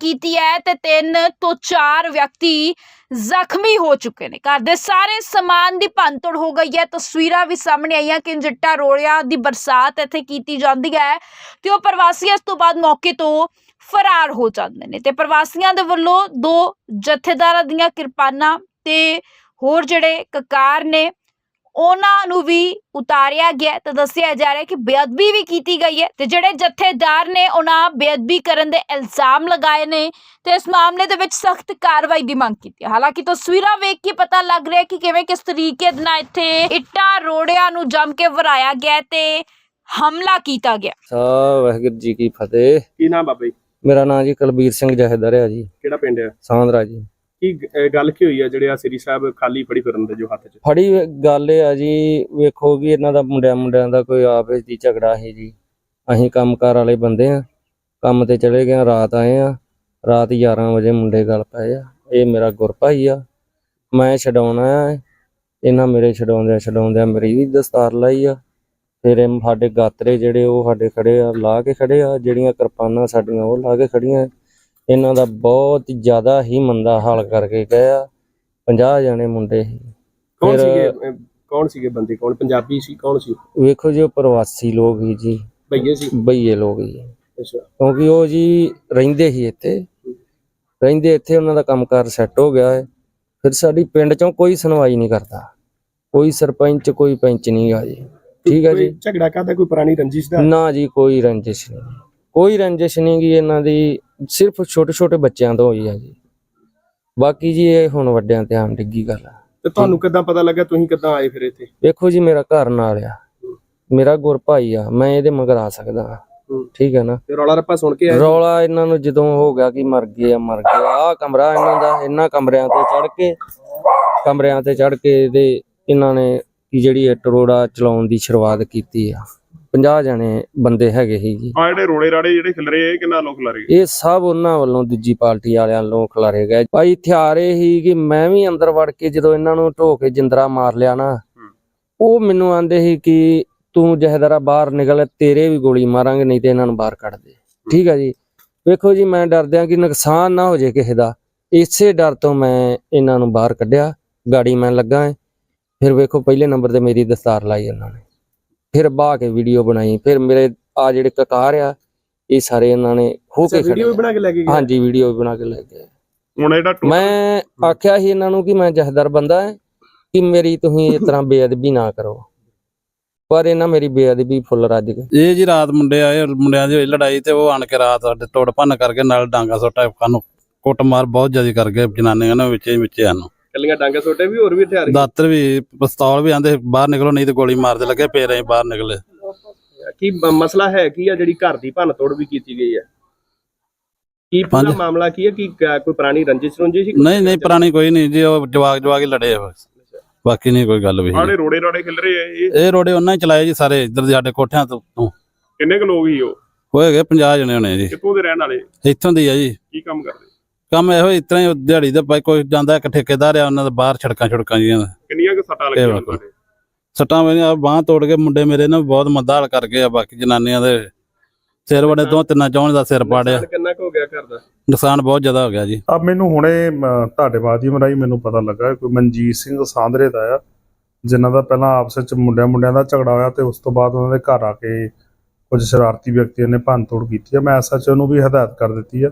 ਕੀਤੀ ਹੈ ਤੇ ਤਿੰਨ ਤੋਂ ਚਾਰ ਵਿਅਕਤੀ ਜ਼ਖਮੀ ਹੋ ਚੁੱਕੇ ਨੇ। ਘਰ ਦੇ ਸਾਰੇ ਸਮਾਨ ਦੀ ਭੰਨਤੋੜ ਹੋ ਗਈ ਹੈ। ਤਸਵੀਰਾਂ ਵੀ ਸਾਹਮਣੇ ਆਈਆਂ ਕਿ ਜੱਟਾ ਰੋੜਿਆਂ ਦੀ ਬਰਸਾਤ ਇੱਥੇ ਕੀਤੀ ਜਾਂਦੀ ਹੈ ਤੇ ਉਹ ਪ੍ਰਵਾਸੀ ਇਸ ਤੋਂ ਬਾਅਦ ਮੌਕੇ ਤੋਂ ਫਰਾਰ ਹੋ ਜਾਂਦੇ ਨੇ ਤੇ ਪ੍ਰਵਾਸੀਆਂ ਦੇ ਵੱਲੋਂ ਦੋ ਜਥੇਦਾਰਾਂ ਦੀਆਂ ਕਿਰਪਾਨਾਂ ਤੇ ਹੋਰ ਜਿਹੜੇ ਕਕਾਰ ਨੇ ਉਹਨਾਂ ਨੂੰ ਵੀ ਉਤਾਰਿਆ ਗਿਆ ਤੇ ਦੱਸਿਆ ਜਾ ਰਿਹਾ ਕਿ ਬੇਅਦਬੀ ਵੀ ਕੀਤੀ ਗਈ ਹੈ ਤੇ ਜਿਹੜੇ ਜਥੇਦਾਰ ਨੇ ਉਹਨਾਂ ਬੇਅਦਬੀ ਕਰਨ ਦੇ ਇਲਜ਼ਾਮ ਲਗਾਏ ਨੇ ਤੇ ਇਸ ਮਾਮਲੇ ਦੇ ਵਿੱਚ ਸਖਤ ਕਾਰਵਾਈ ਦੀ ਮੰਗ ਕੀਤੀ ਹੈ। ਹਾਲਾਂਕਿ ਤਸਵੀਰਾਂ ਵੇਖ ਕੇ ਪਤਾ ਲੱਗ ਰਿਹਾ ਹੈ ਕਿ ਕਿਵੇਂ ਕਿਸ ਤਰੀਕੇ ਦੇ ਨਾਲ ਇੱਥੇ ਇੱਟਾਂ ਰੋੜਿਆਂ ਨੂੰ ਜੰਮ ਕੇ ਵਰਾਇਆ ਗਿਆ ਤੇ ਹਮਲਾ ਕੀਤਾ ਗਿਆ। ਸਾ ਵਾਹਿਗੁਰੂ ਜੀ ਕੀ ਫਤਿਹ। ਕੀ ਨਾਮ ਬਾਬਾ ਜੀ? ਮੇਰਾ ਨਾਮ ਜੀ ਕੁਲਬੀਰ ਸਿੰਘ ਜਹੇਦਰ ਹੈ ਜੀ। ਕਿਹੜਾ ਪਿੰਡ ਹੈ ਸਾਂਦਰਾ ਜੀ। ਕੀ ਗੱਲ ਕੀ ਹੋਈ ਹੈ ਜਿਹੜੇ ਆ ਸ੍ਰੀ ਸਾਹਿਬ ਖਾਲੀ ਫੜੀ ਫਿਰਨ ਦੇ ਜੋ ਹੱਥ 'ਚ? ਫੜੀ ਗੱਲ ਇਹ ਆ ਜੀ, ਵੇਖੋ ਵੀ ਇਹਨਾਂ ਦਾ ਮੁੰਡਿਆਂ ਮੁੰਡਿਆਂ ਦਾ ਕੋਈ ਆਪਸ ਦੀ ਝਗੜਾ ਹੈ ਜੀ। ਅਸੀਂ ਕੰਮਕਾਰ ਵਾਲੇ ਬੰਦੇ ਆ, ਕੰਮ ਤੇ ਚਲੇ ਗਏ ਰਾਤ ਆਏ ਆ, ਰਾਤ 11 ਵਜੇ ਮੁੰਡੇ ਗੱਲ ਪਏ ਆ, ਇਹ ਮੇਰਾ ਗੁਰਪਾਈ ਆ, ਮੈਂ ਛਡਾਉਣਾ ਆ, ਇਹਨਾਂ ਮੇਰੇ ਛਡਾਉਂਦਿਆਂ ਛਡਾਉਂਦਿਆਂ ਮੇਰੀ ਵੀ ਦਸਤਾਰ ਲਾਈ ਆ, ਫਿਰ ਸਾਡੇ ਗਾਤਰੇ ਜਿਹੜੇ ਉਹ ਸਾਡੇ ਖੜੇ ਆ, ਲਾ ਕੇ ਖੜੇ ਆ, ਜਿਹੜੀਆਂ ਕਿਰਪਾਨਾਂ ਸਾਡੀਆਂ ਉਹ ਲਾ ਕੇ ਖੜੀਆਂ ਇਹਨਾਂ ਦਾ ਬਹੁਤ ਜ਼ਿਆਦਾ ਹੀ ਮੰਦਾ ਹਾਲ ਕਰਕੇ ਗਏ ਆ। 50 ਜਣੇ ਮੁੰਡੇ ਸੀ। ਕੌਣ ਫਿਰ- ਸੀਗੇ? ਅਹ ਕੌਣ ਸੀਗੇ ਬੰਦੇ? ਕੌਣ ਪੰਜਾਬੀ ਸੀ? ਕੌਣ ਸੀ? ਵੇਖੋ ਜੀ ਉਹ ਪ੍ਰਵਾਸੀ ਲੋਕ ਹੀ ਜੀ। ਭਈਏ ਸੀ? ਬਈਏ ਲੋਕ ਜੀ ਅੱਛਾ। ਕਿਉਂਕਿ ਉਹ ਜੀ ਰਹਿੰਦੇ ਹੀ ਇੱਥੇ। ਰਹਿੰਦੇ ਇੱਥੇ ਉਹਨਾਂ ਦਾ ਕੰਮਕਾਰ ਸੈੱਟ ਹੋ ਗਿਆ ਹੈ। ਫਿਰ ਸਾਡੀ ਪਿੰਡ ਚੋਂ ਕੋਈ ਸੁਣਵਾਈ ਨਹੀਂ ਕਰਦਾ। ਕੋਈ ਸਰਪੰਚ ਕੋਈ ਪੰਚ ਨਹੀਂ ਆ ਜੀ। ਠੀਕ ਹੈ ਜੀ। ਕੋਈ ਝਗੜਾ ਕਾਹਦਾ ਕੋਈ ਪੁਰਾਣੀ ਰੰਜਿਸ਼ ਦਾ? ਨਾ ਜੀ ਕੋਈ ਰੰਜਿਸ਼ ਨਹੀਂ। ਕੋਈ ਰੰਜਿਸ਼ ਨਹੀਂ ਗੀ ਇਹਨਾਂ ਦੀ ਸਿਰਫ ਛੋਟੇ ਛੋਟੇ ਬੱਚਿਆਂ ਤੋਂ ਹੋਈ ਆ ਜੀ। ਬਾਕੀ ਜੀ ਇਹ ਹੁਣ ਵੱਡਿਆਂ ਤੇ ਆਮ ਡਿੱਗੀ ਗੱਲ ਆ। ਤੇ ਤੁਹਾਨੂੰ ਕਿੱਦਾਂ ਪਤਾ ਲੱਗਾ ਤੁਸੀਂ ਕਿੱਦਾਂ ਆਏ ਫਿਰ ਇੱਥੇ? ਵੇਖੋ ਜੀ ਮੇਰਾ ਘਰ ਨਾਲ ਆ। ਮੇਰਾ ਗੁਰ ਭਾਈ ਆ ਮੈਂ ਇਹਦੇ ਮਗਰ ਆ ਸਕਦਾ ਹਾਂ। ਠੀਕ ਹੈ ਨਾ? ਤੇ ਰੌਲਾ ਰੱਪਾ ਸੁਣ ਕੇ ਆਏ ਰੌਲਾ ਇਹਨਾਂ ਨੂੰ ਜਦੋਂ ਹੋ ਗਿਆ ਕਿ ਮਰ ਗਏ ਆ ਮਰ ਗਏ ਆ। ਕਮਰਾ ਇਹਨਾਂ ਦਾ ਇਹਨਾਂ ਕਮਰਿਆਂ ਤੇ ਚੜ ਕੇ ਕਮਰਿਆਂ ਤੇ ਚੜ ਕੇ ਤੇ ਇਹਨਾਂ ਨੇ ਕੀ ਜਿਹੜੀ ਇਹ ਟਰੋੜਾ ਚਲਾਉਣ ਦੀ ਸ਼ੁਰੂਆਤ ਕੀਤੀ ਆ। 50 ਜਣੇ ਬੰਦੇ ਹੈਗੇ ਸੀ ਜੀ। ਆ ਜਿਹੜੇ ਰੋਲੇ ਰਾੜੇ ਜਿਹੜੇ ਖਿਲ ਰਹੇ ਇਹ ਕਿੰਨਾ ਲੋਕ ਲਰੇ ਇਹ ਸਭ ਉਹਨਾਂ ਵੱਲੋਂ ਦੂਜੀ ਪਾਰਟੀ ਵਾਲਿਆਂ ਵੱਲੋਂ ਖਿਲਾਰੇ ਗਏ। ਭਾਈ ਹਥਿਆਰ ਸੀ ਕਿ ਮੈਂ ਵੀ ਅੰਦਰ ਵੜ ਕੇ ਜਦੋਂ ਇਹਨਾਂ ਨੂੰ ਢੋ ਕੇ ਜਿੰਦਰਾ ਮਾਰ ਲਿਆ ਨਾ ਉਹ ਮੈਨੂੰ ਆਂਦੇ ਸੀ ਕਿ ਤੂੰ ਜਹਦਰਾ ਬਾਹਰ ਨਿਕਲ ਤੇਰੇ ਵੀ ਗੋਲੀ ਮਾਰਾਂਗੇ ਨਹੀਂ ਤੇ ਇਹਨਾਂ ਨੂੰ ਬਾਹਰ ਕੱਢ ਦੇ। ਠੀਕ ਹੈ ਜੀ। ਵੇਖੋ ਜੀ ਮੈਂ ਡਰਦਿਆਂ ਕਿ ਨੁਕਸਾਨ ਨਾ ਹੋ ਜੇ ਕਿਸੇ ਦਾ। ਇਸੇ ਡਰ ਤੋਂ ਮੈਂ ਇਹਨਾਂ ਨੂੰ ਬਾਹਰ ਕੱਢਿਆ। ਗਾੜੀ ਮੈਂ ਲੱਗਾ। ਫਿਰ ਵੇਖੋ ਪਹਿਲੇ ਨੰਬਰ ਤੇ ਮੇਰੀ ਦਸਤਾਰ ਲਾਈ ਉਹਨਾਂ ਨੇ। ਫਿਰ ਬਾਹ ਕੇ ਵੀਡੀਓ ਬਣਾਈ ਫਿਰ ਮੇਰੇ ਆ ਜਿਹੜੇ ਕਕਾਰ ਆ ਇਹ ਸਾਰੇ ਇਹਨਾਂ ਨੇ ਹੋ ਕੇ ਖੜੇ ਵੀਡੀਓ ਵੀ ਬਣਾ ਕੇ ਲੈ ਕੇ ਗਏ? ਹਾਂਜੀ ਵੀਡੀਓ ਵੀ ਬਣਾ ਕੇ ਲੈ ਗਏ ਹੁਣ ਇਹਦਾ ਮੈਂ ਆਖਿਆ ਸੀ ਇਹਨਾਂ ਨੂੰ ਕਿ ਮੈਂ ਜਹਦਰ ਬੰਦਾ ਹੈ ਕਿ ਮੇਰੀ ਤੁਸੀਂ ਇਸ ਤਰ੍ਹਾਂ ਬੇਅਦਬੀ ਨਾ ਕਰੋ। ਪਰ ਇਹਨਾਂ ਮੇਰੀ ਬੇਅਦਬੀ ਫੁੱਲ ਰੱਜ ਗਏ ਇਹ ਜੀ ਰਾਤ ਮੁੰਡੇ ਆਏ ਮੁੰਡਿਆਂ ਦੀ ਹੋਈ ਲੜਾਈ ਤੇ ਉਹ ਆਣ ਕੇ ਰਾਤ ਸਾਡੇ ਤੋੜ ਭੰਨ ਕਰਕੇ ਨਾਲ ਡਾਂਗਾ ਸੋਟਾ ਸਾਨੂੰ ਕੁੱਟ ਮਾਰ ਬਹੁਤ ਜ਼ਿਆਦਾ ਕਰ ਗਏ ਜਨਾਨੀਆਂ ਨੇ ਵਿੱਚੇ ਵਿੱਚੇ ਸਾਨੂੰ ਕੱਲੀਆਂ ਡਾਂਗੇ ਛੋਟੇ ਵੀ ਹੋਰ ਵੀ ਹਥਿਆਰ। ਦਾਤਰ ਵੀ ਪਿਸਤੌਲ ਵੀ ਆਂਦੇ ਬਾਹਰ ਨਿਕਲੋ ਨਹੀਂ ਤੇ ਗੋਲੀ ਮਾਰਦੇ ਲੱਗੇ ਫੇਰ ਅਸੀਂ ਬਾਹਰ ਨਿਕਲੇ। ਕੀ ਮਸਲਾ ਹੈ ਕੀ ਆ ਜਿਹੜੀ ਘਰ ਦੀ ਭੰਨ ਤੋੜ ਵੀ ਕੀਤੀ ਗਈ ਹੈ ਕੀ ਪੂਰਾ ਹਾਂਜੀ। ਮਾਮਲਾ ਕੀ ਹੈ ਕਿ ਕੋਈ ਪੁਰਾਣੀ ਰੰਜਿਸ਼ ਰੁੰਜੀ ਸੀ ਨਹੀਂ ਨਹੀਂ ਪੁਰਾਣੀ ਕੋਈ ਨਹੀਂ ਜੀ ਉਹ ਜਵਾਗ ਜਵਾਗ ਹੀ ਲੜੇ ਆ ਬਸ। ਬਾਕੀ ਨਹੀਂ ਕੋਈ ਗੱਲ ਵੀ ਆੜੇ ਰੋੜੇ ਰਾੜੇ ਖਿਲ ਰਹੇ ਆ ਇਹ? ਇਹ ਰੋੜੇ ਉਹਨਾਂ ਹੀ ਚਲਾਏ ਜੀ ਸਾਰੇ ਇੱਧਰ ਦੇ ਸਾਡੇ ਕੋਠਿਆਂ ਤੋਂ ਤੋਂ। ਕਿੰਨੇ ਕੁ ਲੋਕ ਹੀ ਉਹ? ਹੋਏ ਗਏ 50 ਜਣੇ ਹੋਣੇ ਜੀ। ਕਿੱਥੋਂ ਦੇ ਰਹਿਣ ਵਾਲੇ? ਇੱਥੋਂ ਦੀ ਆ ਜੀ। ਕੀ ਕੰਮ ਕਰਦੇ? ਕੰਮ ਇਹੋ ਇਸ ਤਰ੍ਹਾਂ ਹੀ ਦਿਹਾੜੀ ਦਾ ਭਾਈ ਕੋਈ ਜਾਂਦਾ ਇੱਕ ਠੇਕੇਦਾਰ ਆ ਉਹਨਾਂ ਦਾ ਬਾਹਰ ਛੜਕਾਂ ਛੜਕਾਂ ਜੀਆਂ ਕਿੰਨੀਆਂ ਕੁ ਸੱਟਾਂ ਇਹ ਲੱਗੀਆਂ ਵੇਖੋ। ਤੁਹਾਡੇ ਸੱਟਾਂ ਮੇਰੀਆਂ ਬਾਹ ਤੋੜ ਕੇ ਮੁੰਡੇ ਮੇਰੇ ਨੇ ਬਹੁਤ ਮੰਦਾ ਹਾਲ ਕਰ ਗਏ ਆ ਬਾਕੀ ਜਨਾਨੀਆਂ ਦੇ ਸਿਰ ਵੜੇ ਦੋ ਤਿੰਨਾਂ ਚੌਂ ਦਾ ਸਿਰ ਪਾੜਿਆ ਨੁਕਸਾਨ ਕਿੰਨਾ ਕੁ ਹੋ ਗਿਆ ਘਰ ਦਾ? ਨੁਕਸਾਨ ਬਹੁਤ ਜ਼ਿਆਦਾ ਹੋ ਗਿਆ ਜੀ। ਆ ਮੈਨੂੰ ਹੁਣੇ ਮ, ਤੁਹਾਡੇ ਮਾਧਿਅਮ ਰਾਹੀਂ ਮੈਨੂੰ ਪਤਾ ਲੱਗਾ ਕੋਈ ਮਨਜੀਤ ਸਿੰਘ ਸਾਂਦਰੇ ਦਾ ਆ ਜਿਨ੍ਹਾਂ ਦਾ ਪਹਿਲਾਂ ਆਪਸ ਵਿੱਚ ਮੁੰਡਿਆਂ ਮੁੰਡਿਆਂ ਦਾ ਝਗੜਾ ਹੋਇਆ ਤੇ ਉਸ ਤੋਂ ਬਾਅਦ ਉਹਨਾਂ ਦੇ ਘਰ ਆ ਕੇ ਕੁਝ ਸ਼ਰਾਰਤੀ ਵਿਅਕਤੀਆਂ ਨੇ ਭੰਨਤੋੜ ਕੀਤੀ ਹੈ ਮੈਂ ਐਸਐਚਓ ਨੂੰ ਵੀ ਹਦਾਇਤ ਕਰ ਦਿੱਤੀ ਹੈ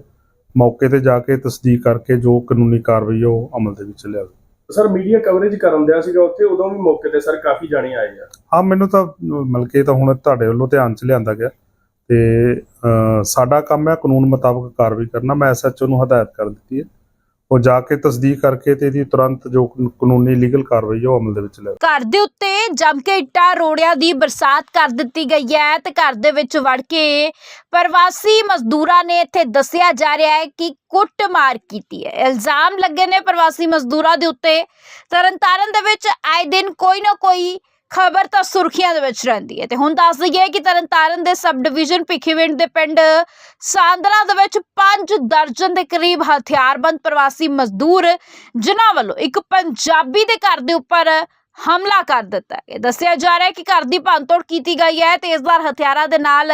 ਮੌਕੇ ਤੇ ਜਾ ਕੇ ਤਸਦੀਕ ਕਰਕੇ ਜੋ ਕਾਨੂੰਨੀ ਕਾਰਵਾਈ ਉਹ ਅਮਲ ਦੇ ਵਿੱਚ ਲਿਆਵੇ। ਸਰ ਮੀਡੀਆ ਕਵਰੇਜ ਕਰਨ ਦਿਆ ਸੀਗਾ ਉੱਥੇ ਉਦੋਂ ਵੀ ਮੌਕੇ ਤੇ ਸਰ ਕਾਫੀ ਜਾਣੇ ਆਏ ਆ। ਹਾਂ ਮੈਨੂੰ ਤਾਂ ਮਿਲ ਕੇ ਤਾਂ ਹੁਣ ਤੁਹਾਡੇ ਵੱਲੋਂ ਧਿਆਨ ਚ ਲਿਆਂਦਾ ਗਿਆ। ਤੇ ਸਾਡਾ ਕੰਮ ਹੈ ਕਾਨੂੰਨ ਮੁਤਾਬਕ ਕਾਰਵਾਈ ਕਰਨਾ। ਮੈਂ ਐਸਐਚਓ ਨੂੰ ਹਦਾਇਤ ਕਰ ਦਿੱਤੀ ਹੈ। ਉਹ ਜਾ ਕੇ ਤਸਦੀਕ ਕਰਕੇ ਤੇ ਇਹਦੀ ਤੁਰੰਤ ਜੋ ਕਾਨੂੰਨੀ ਲੀਗਲ ਕਾਰਵਾਈ ਉਹ ਅਮਲ ਦੇ ਵਿੱਚ ਲਿਆਵੇ ਘਰ ਦੇ ਉੱਤੇ ਜੰਮ ਕੇ ਇੱਟਾਂ ਰੋੜਿਆਂ ਦੀ ਬਰਸਾਤ ਕਰ ਦਿੱਤੀ ਗਈ ਹੈ ਤੇ ਘਰ ਦੇ ਵਿੱਚ ਵੜ ਕੇ ਪ੍ਰਵਾਸੀ ਮਜ਼ਦੂਰਾਂ ਨੇ ਇੱਥੇ ਦੱਸਿਆ ਜਾ ਰਿਹਾ ਹੈ ਕਿ ਕੁੱਟਮਾਰ ਕੀਤੀ ਹੈ। ਇਲਜ਼ਾਮ ਲੱਗੇ ਨੇ ਪ੍ਰਵਾਸੀ ਮਜ਼ਦੂਰਾਂ ਦੇ ਉੱਤੇ। ਤਰਨਤਾਰਨ ਦੇ ਵਿੱਚ ਆਏ ਦਿਨ ਕੋਈ ਨਾ ਕੋਈ ਖਬਰ ਤਾਂ ਸੁਰਖੀਆਂ ਦੇ ਵਿੱਚ ਰਹਿੰਦੀ ਹੈ। ਤੇ ਹੁਣ ਦੱਸ ਦਈਏ ਕਿ ਤਰਨਤਾਰਨ ਦੇ ਸਬ ਡਿਵੀਜ਼ਨ ਭਿੱਖੀਵਿੰਡ ਦੇ ਪਿੰਡ ਸਾਂਦਰਾ ਦੇ ਵਿੱਚ 5 ਦਰਜਨ ਦੇ ਕਰੀਬ ਹਥਿਆਰਬੰਦ ਪ੍ਰਵਾਸੀ ਮਜ਼ਦੂਰ, ਜਿਨ੍ਹਾਂ ਵੱਲੋਂ ਇੱਕ ਪੰਜਾਬੀ ਦੇ ਘਰ ਦੇ ਉੱਪਰ ਹਮਲਾ ਕਰ ਦਿੱਤਾ ਹੈ। ਦੱਸਿਆ ਜਾ ਰਿਹਾ ਹੈ ਕਿ ਘਰ ਦੀ ਭੰਨਤੋੜ ਕੀਤੀ ਗਈ ਹੈ ਤੇਜ਼ਧਾਰ ਹਥਿਆਰਾਂ ਦੇ ਨਾਲ,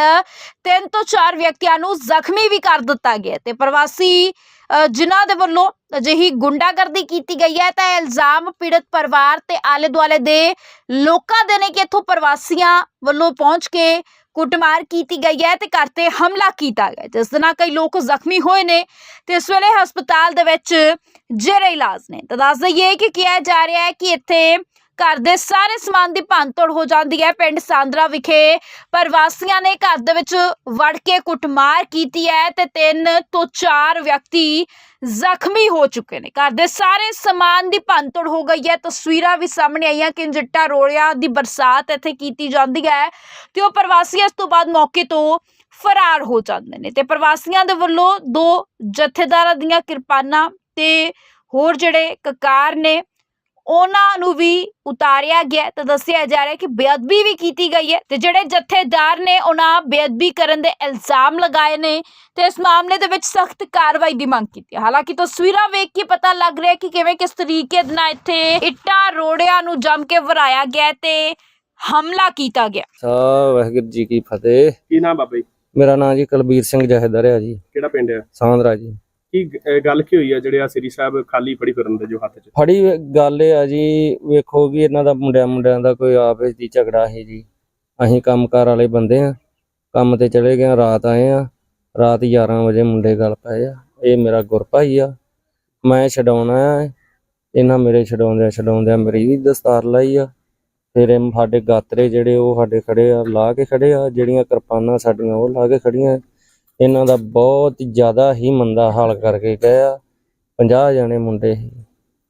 ਤਿੰਨ ਤੋਂ ਚਾਰ ਵਿਅਕਤੀਆਂ ਨੂੰ ਜ਼ਖਮੀ ਵੀ ਕਰ ਦਿੱਤਾ ਗਿਆ ਹੈ ਤੇ ਪ੍ਰਵਾਸੀ ਜਿਨ੍ਹਾਂ ਦੇ ਵੱਲੋਂ ਅਜਿਹੀ ਗੁੰਡਾਗਰਦੀ ਕੀਤੀ ਗਈ ਹੈ ਤਾਂ ਇਹ ਇਲਜ਼ਾਮ ਪੀੜਤ ਪਰਿਵਾਰ ਤੇ ਆਲੇ ਦੁਆਲੇ ਦੇ ਲੋਕਾਂ ਦੇ ਨੇ ਕਿ ਇੱਥੋਂ ਪ੍ਰਵਾਸੀਆਂ ਵੱਲੋਂ ਪਹੁੰਚ ਕੇ ਕੁੱਟਮਾਰ ਕੀਤੀ ਗਈ ਹੈ ਤੇ ਘਰ ਤੇ ਹਮਲਾ ਕੀਤਾ ਗਿਆ ਜਿਸ ਦੇ ਨਾਲ ਕਈ ਲੋਕ ਜ਼ਖਮੀ ਹੋਏ ਨੇ ਤੇ ਇਸ ਵੇਲੇ ਹਸਪਤਾਲ ਦੇ ਵਿੱਚ ਜੇਰੇ ਇਲਾਜ ਨੇ। ਤਾਂ ਦੱਸ ਦਈਏ ਕਿ ਕਿਹਾ ਜਾ ਰਿਹਾ ਹੈ ਕਿ ਇੱਥੇ ਘਰ ਦੇ ਸਾਰੇ ਸਮਾਨ ਦੀ ਭੰਨਤੋੜ ਹੋ ਜਾਂਦੀ ਹੈ। ਪਿੰਡ ਸਾਂਦਰਾ ਵਿਖੇ ਪ੍ਰਵਾਸੀਆਂ ਨੇ ਘਰ ਦੇ ਵਿੱਚ ਵੜ ਕੇ ਕੁੱਟਮਾਰ ਕੀਤੀ ਹੈ ਤੇ ਤਿੰਨ ਤੋਂ ਚਾਰ ਵਿਅਕਤੀ ਜ਼ਖਮੀ ਹੋ ਚੁੱਕੇ ਨੇ। ਘਰ ਦੇ ਸਾਰੇ ਸਮਾਨ ਦੀ ਭੰਨਤੋੜ ਹੋ ਗਈ ਹੈ। ਤਸਵੀਰਾਂ ਵੀ ਸਾਹਮਣੇ ਆਈਆਂ ਕਿ ਜੱਟਾ ਰੋੜਿਆਂ ਦੀ ਬਰਸਾਤ ਇੱਥੇ ਕੀਤੀ ਜਾਂਦੀ ਹੈ ਤੇ ਉਹ ਪ੍ਰਵਾਸੀ ਇਸ ਤੋਂ ਬਾਅਦ ਮੌਕੇ ਤੋਂ ਫਰਾਰ ਹੋ ਜਾਂਦੇ ਨੇ ਤੇ ਪ੍ਰਵਾਸੀਆਂ ਦੇ ਵੱਲੋਂ ਦੋ ਜਥੇਦਾਰਾਂ ਦੀਆਂ ਕਿਰਪਾਨਾਂ ਤੇ ਹੋਰ ਜਿਹੜੇ ਕਕਾਰ ਨੇ ਉਹਨਾਂ ਨੂੰ ਵੀ ਉਤਾਰਿਆ ਗਿਆ ਤੇ ਦੱਸਿਆ ਜਾ ਰਿਹਾ ਕਿ ਬੇਅਦਬੀ ਵੀ ਕੀਤੀ ਗਈ ਹੈ ਤੇ ਜਿਹੜੇ ਜਥੇਦਾਰ ਨੇ ਉਹਨਾਂ ਬੇਅਦਬੀ ਕਰਨ ਦੇ ਇਲਜ਼ਾਮ ਲਗਾਏ ਨੇ ਤੇ ਇਸ ਮਾਮਲੇ ਦੇ ਵਿੱਚ ਸਖਤ ਕਾਰਵਾਈ ਦੀ ਮੰਗ ਕੀਤੀ ਹੈ। ਹਾਲਾਂਕਿ ਤਸਵੀਰਾਂ ਵੇਖ ਕੇ ਪਤਾ ਲੱਗ ਰਿਹਾ ਹੈ ਕਿ ਕਿਵੇਂ ਕਿਸ ਤਰੀਕੇ ਦੇ ਨਾਲ ਇੱਥੇ ਇੱਟਾਂ ਰੋੜਿਆਂ ਨੂੰ ਜੰਮ ਕੇ ਵਰਾਇਆ ਗਿਆ ਤੇ ਹਮਲਾ ਕੀਤਾ ਗਿਆ। ਸਾ ਵਾਹਿਗੁਰੂ ਜੀ ਕੀ ਫਤਿਹ। ਕੀ ਨਾਮ ਬਾਬਾ ਜੀ? ਮੇਰਾ ਨਾਮ ਜੀ ਕੁਲਬੀਰ ਸਿੰਘ ਜਹਦਰ ਹੈ ਜੀ। ਕਿਹੜਾ ਪਿੰਡ ਹੈ ਸਾਂਦਰਾ ਜੀ। ਕੀ ਗ- ਅਹ, ਗੱਲ ਕੀ ਹੋਈ ਹੈ ਜਿਹੜੇ ਆ ਸ੍ਰੀ ਸਾਹਿਬ ਖਾਲੀ ਫੜੀ ਫਿਰਨ ਦੇ ਜੋ ਹੱਥ 'ਚ? ਫੜੀ ਗੱਲ ਇਹ ਆ ਜੀ, ਵੇਖੋ ਵੀ ਇਹਨਾਂ ਦਾ ਮੁੰਡਿਆਂ ਮੁੰਡਿਆਂ ਦਾ ਕੋਈ ਆਪਸ ਦੀ ਝਗੜਾ ਹੈ ਜੀ। ਅਸੀਂ ਕੰਮਕਾਰ ਵਾਲੇ ਬੰਦੇ ਆ, ਕੰਮ ਤੇ ਚਲੇ ਗਏ ਆ, ਰਾਤ ਆਏ ਆ, ਰਾਤ 11 ਵਜੇ ਮੁੰਡੇ ਗੱਲ ਪਏ ਆ, ਇਹ ਮੇਰਾ ਗੁਰਪਾਈ ਆ, ਮੈਂ ਛਡਾਉਣਾ ਆ ਇਹਨਾਂ ਮੇਰੇ ਛਡਾਉਂਦਿਆਂ ਛਡਾਉਂਦਿਆਂ ਮੇਰੀ ਵੀ ਦਸਤਾਰ ਲਾਈ ਆ, ਫਿਰ ਇਹ ਸਾਡੇ ਗਾਤਰੇ ਜਿਹੜੇ ਉਹ ਸਾਡੇ ਖੜੇ ਆ, ਲਾ ਕੇ ਖੜੇ ਆ, ਜਿਹੜੀਆਂ ਕਿਰਪਾਨਾਂ ਸਾਡੀਆਂ ਉਹ ਲਾ ਕੇ ਖੜੀਆਂ ਇਹਨਾਂ ਦਾ ਬਹੁਤ ਜ਼ਿਆਦਾ ਹੀ ਮੰਦਾ ਹਾਲ ਕਰਕੇ ਗਏ ਆ। 50 ਜਣੇ ਮੁੰਡੇ ਸੀ।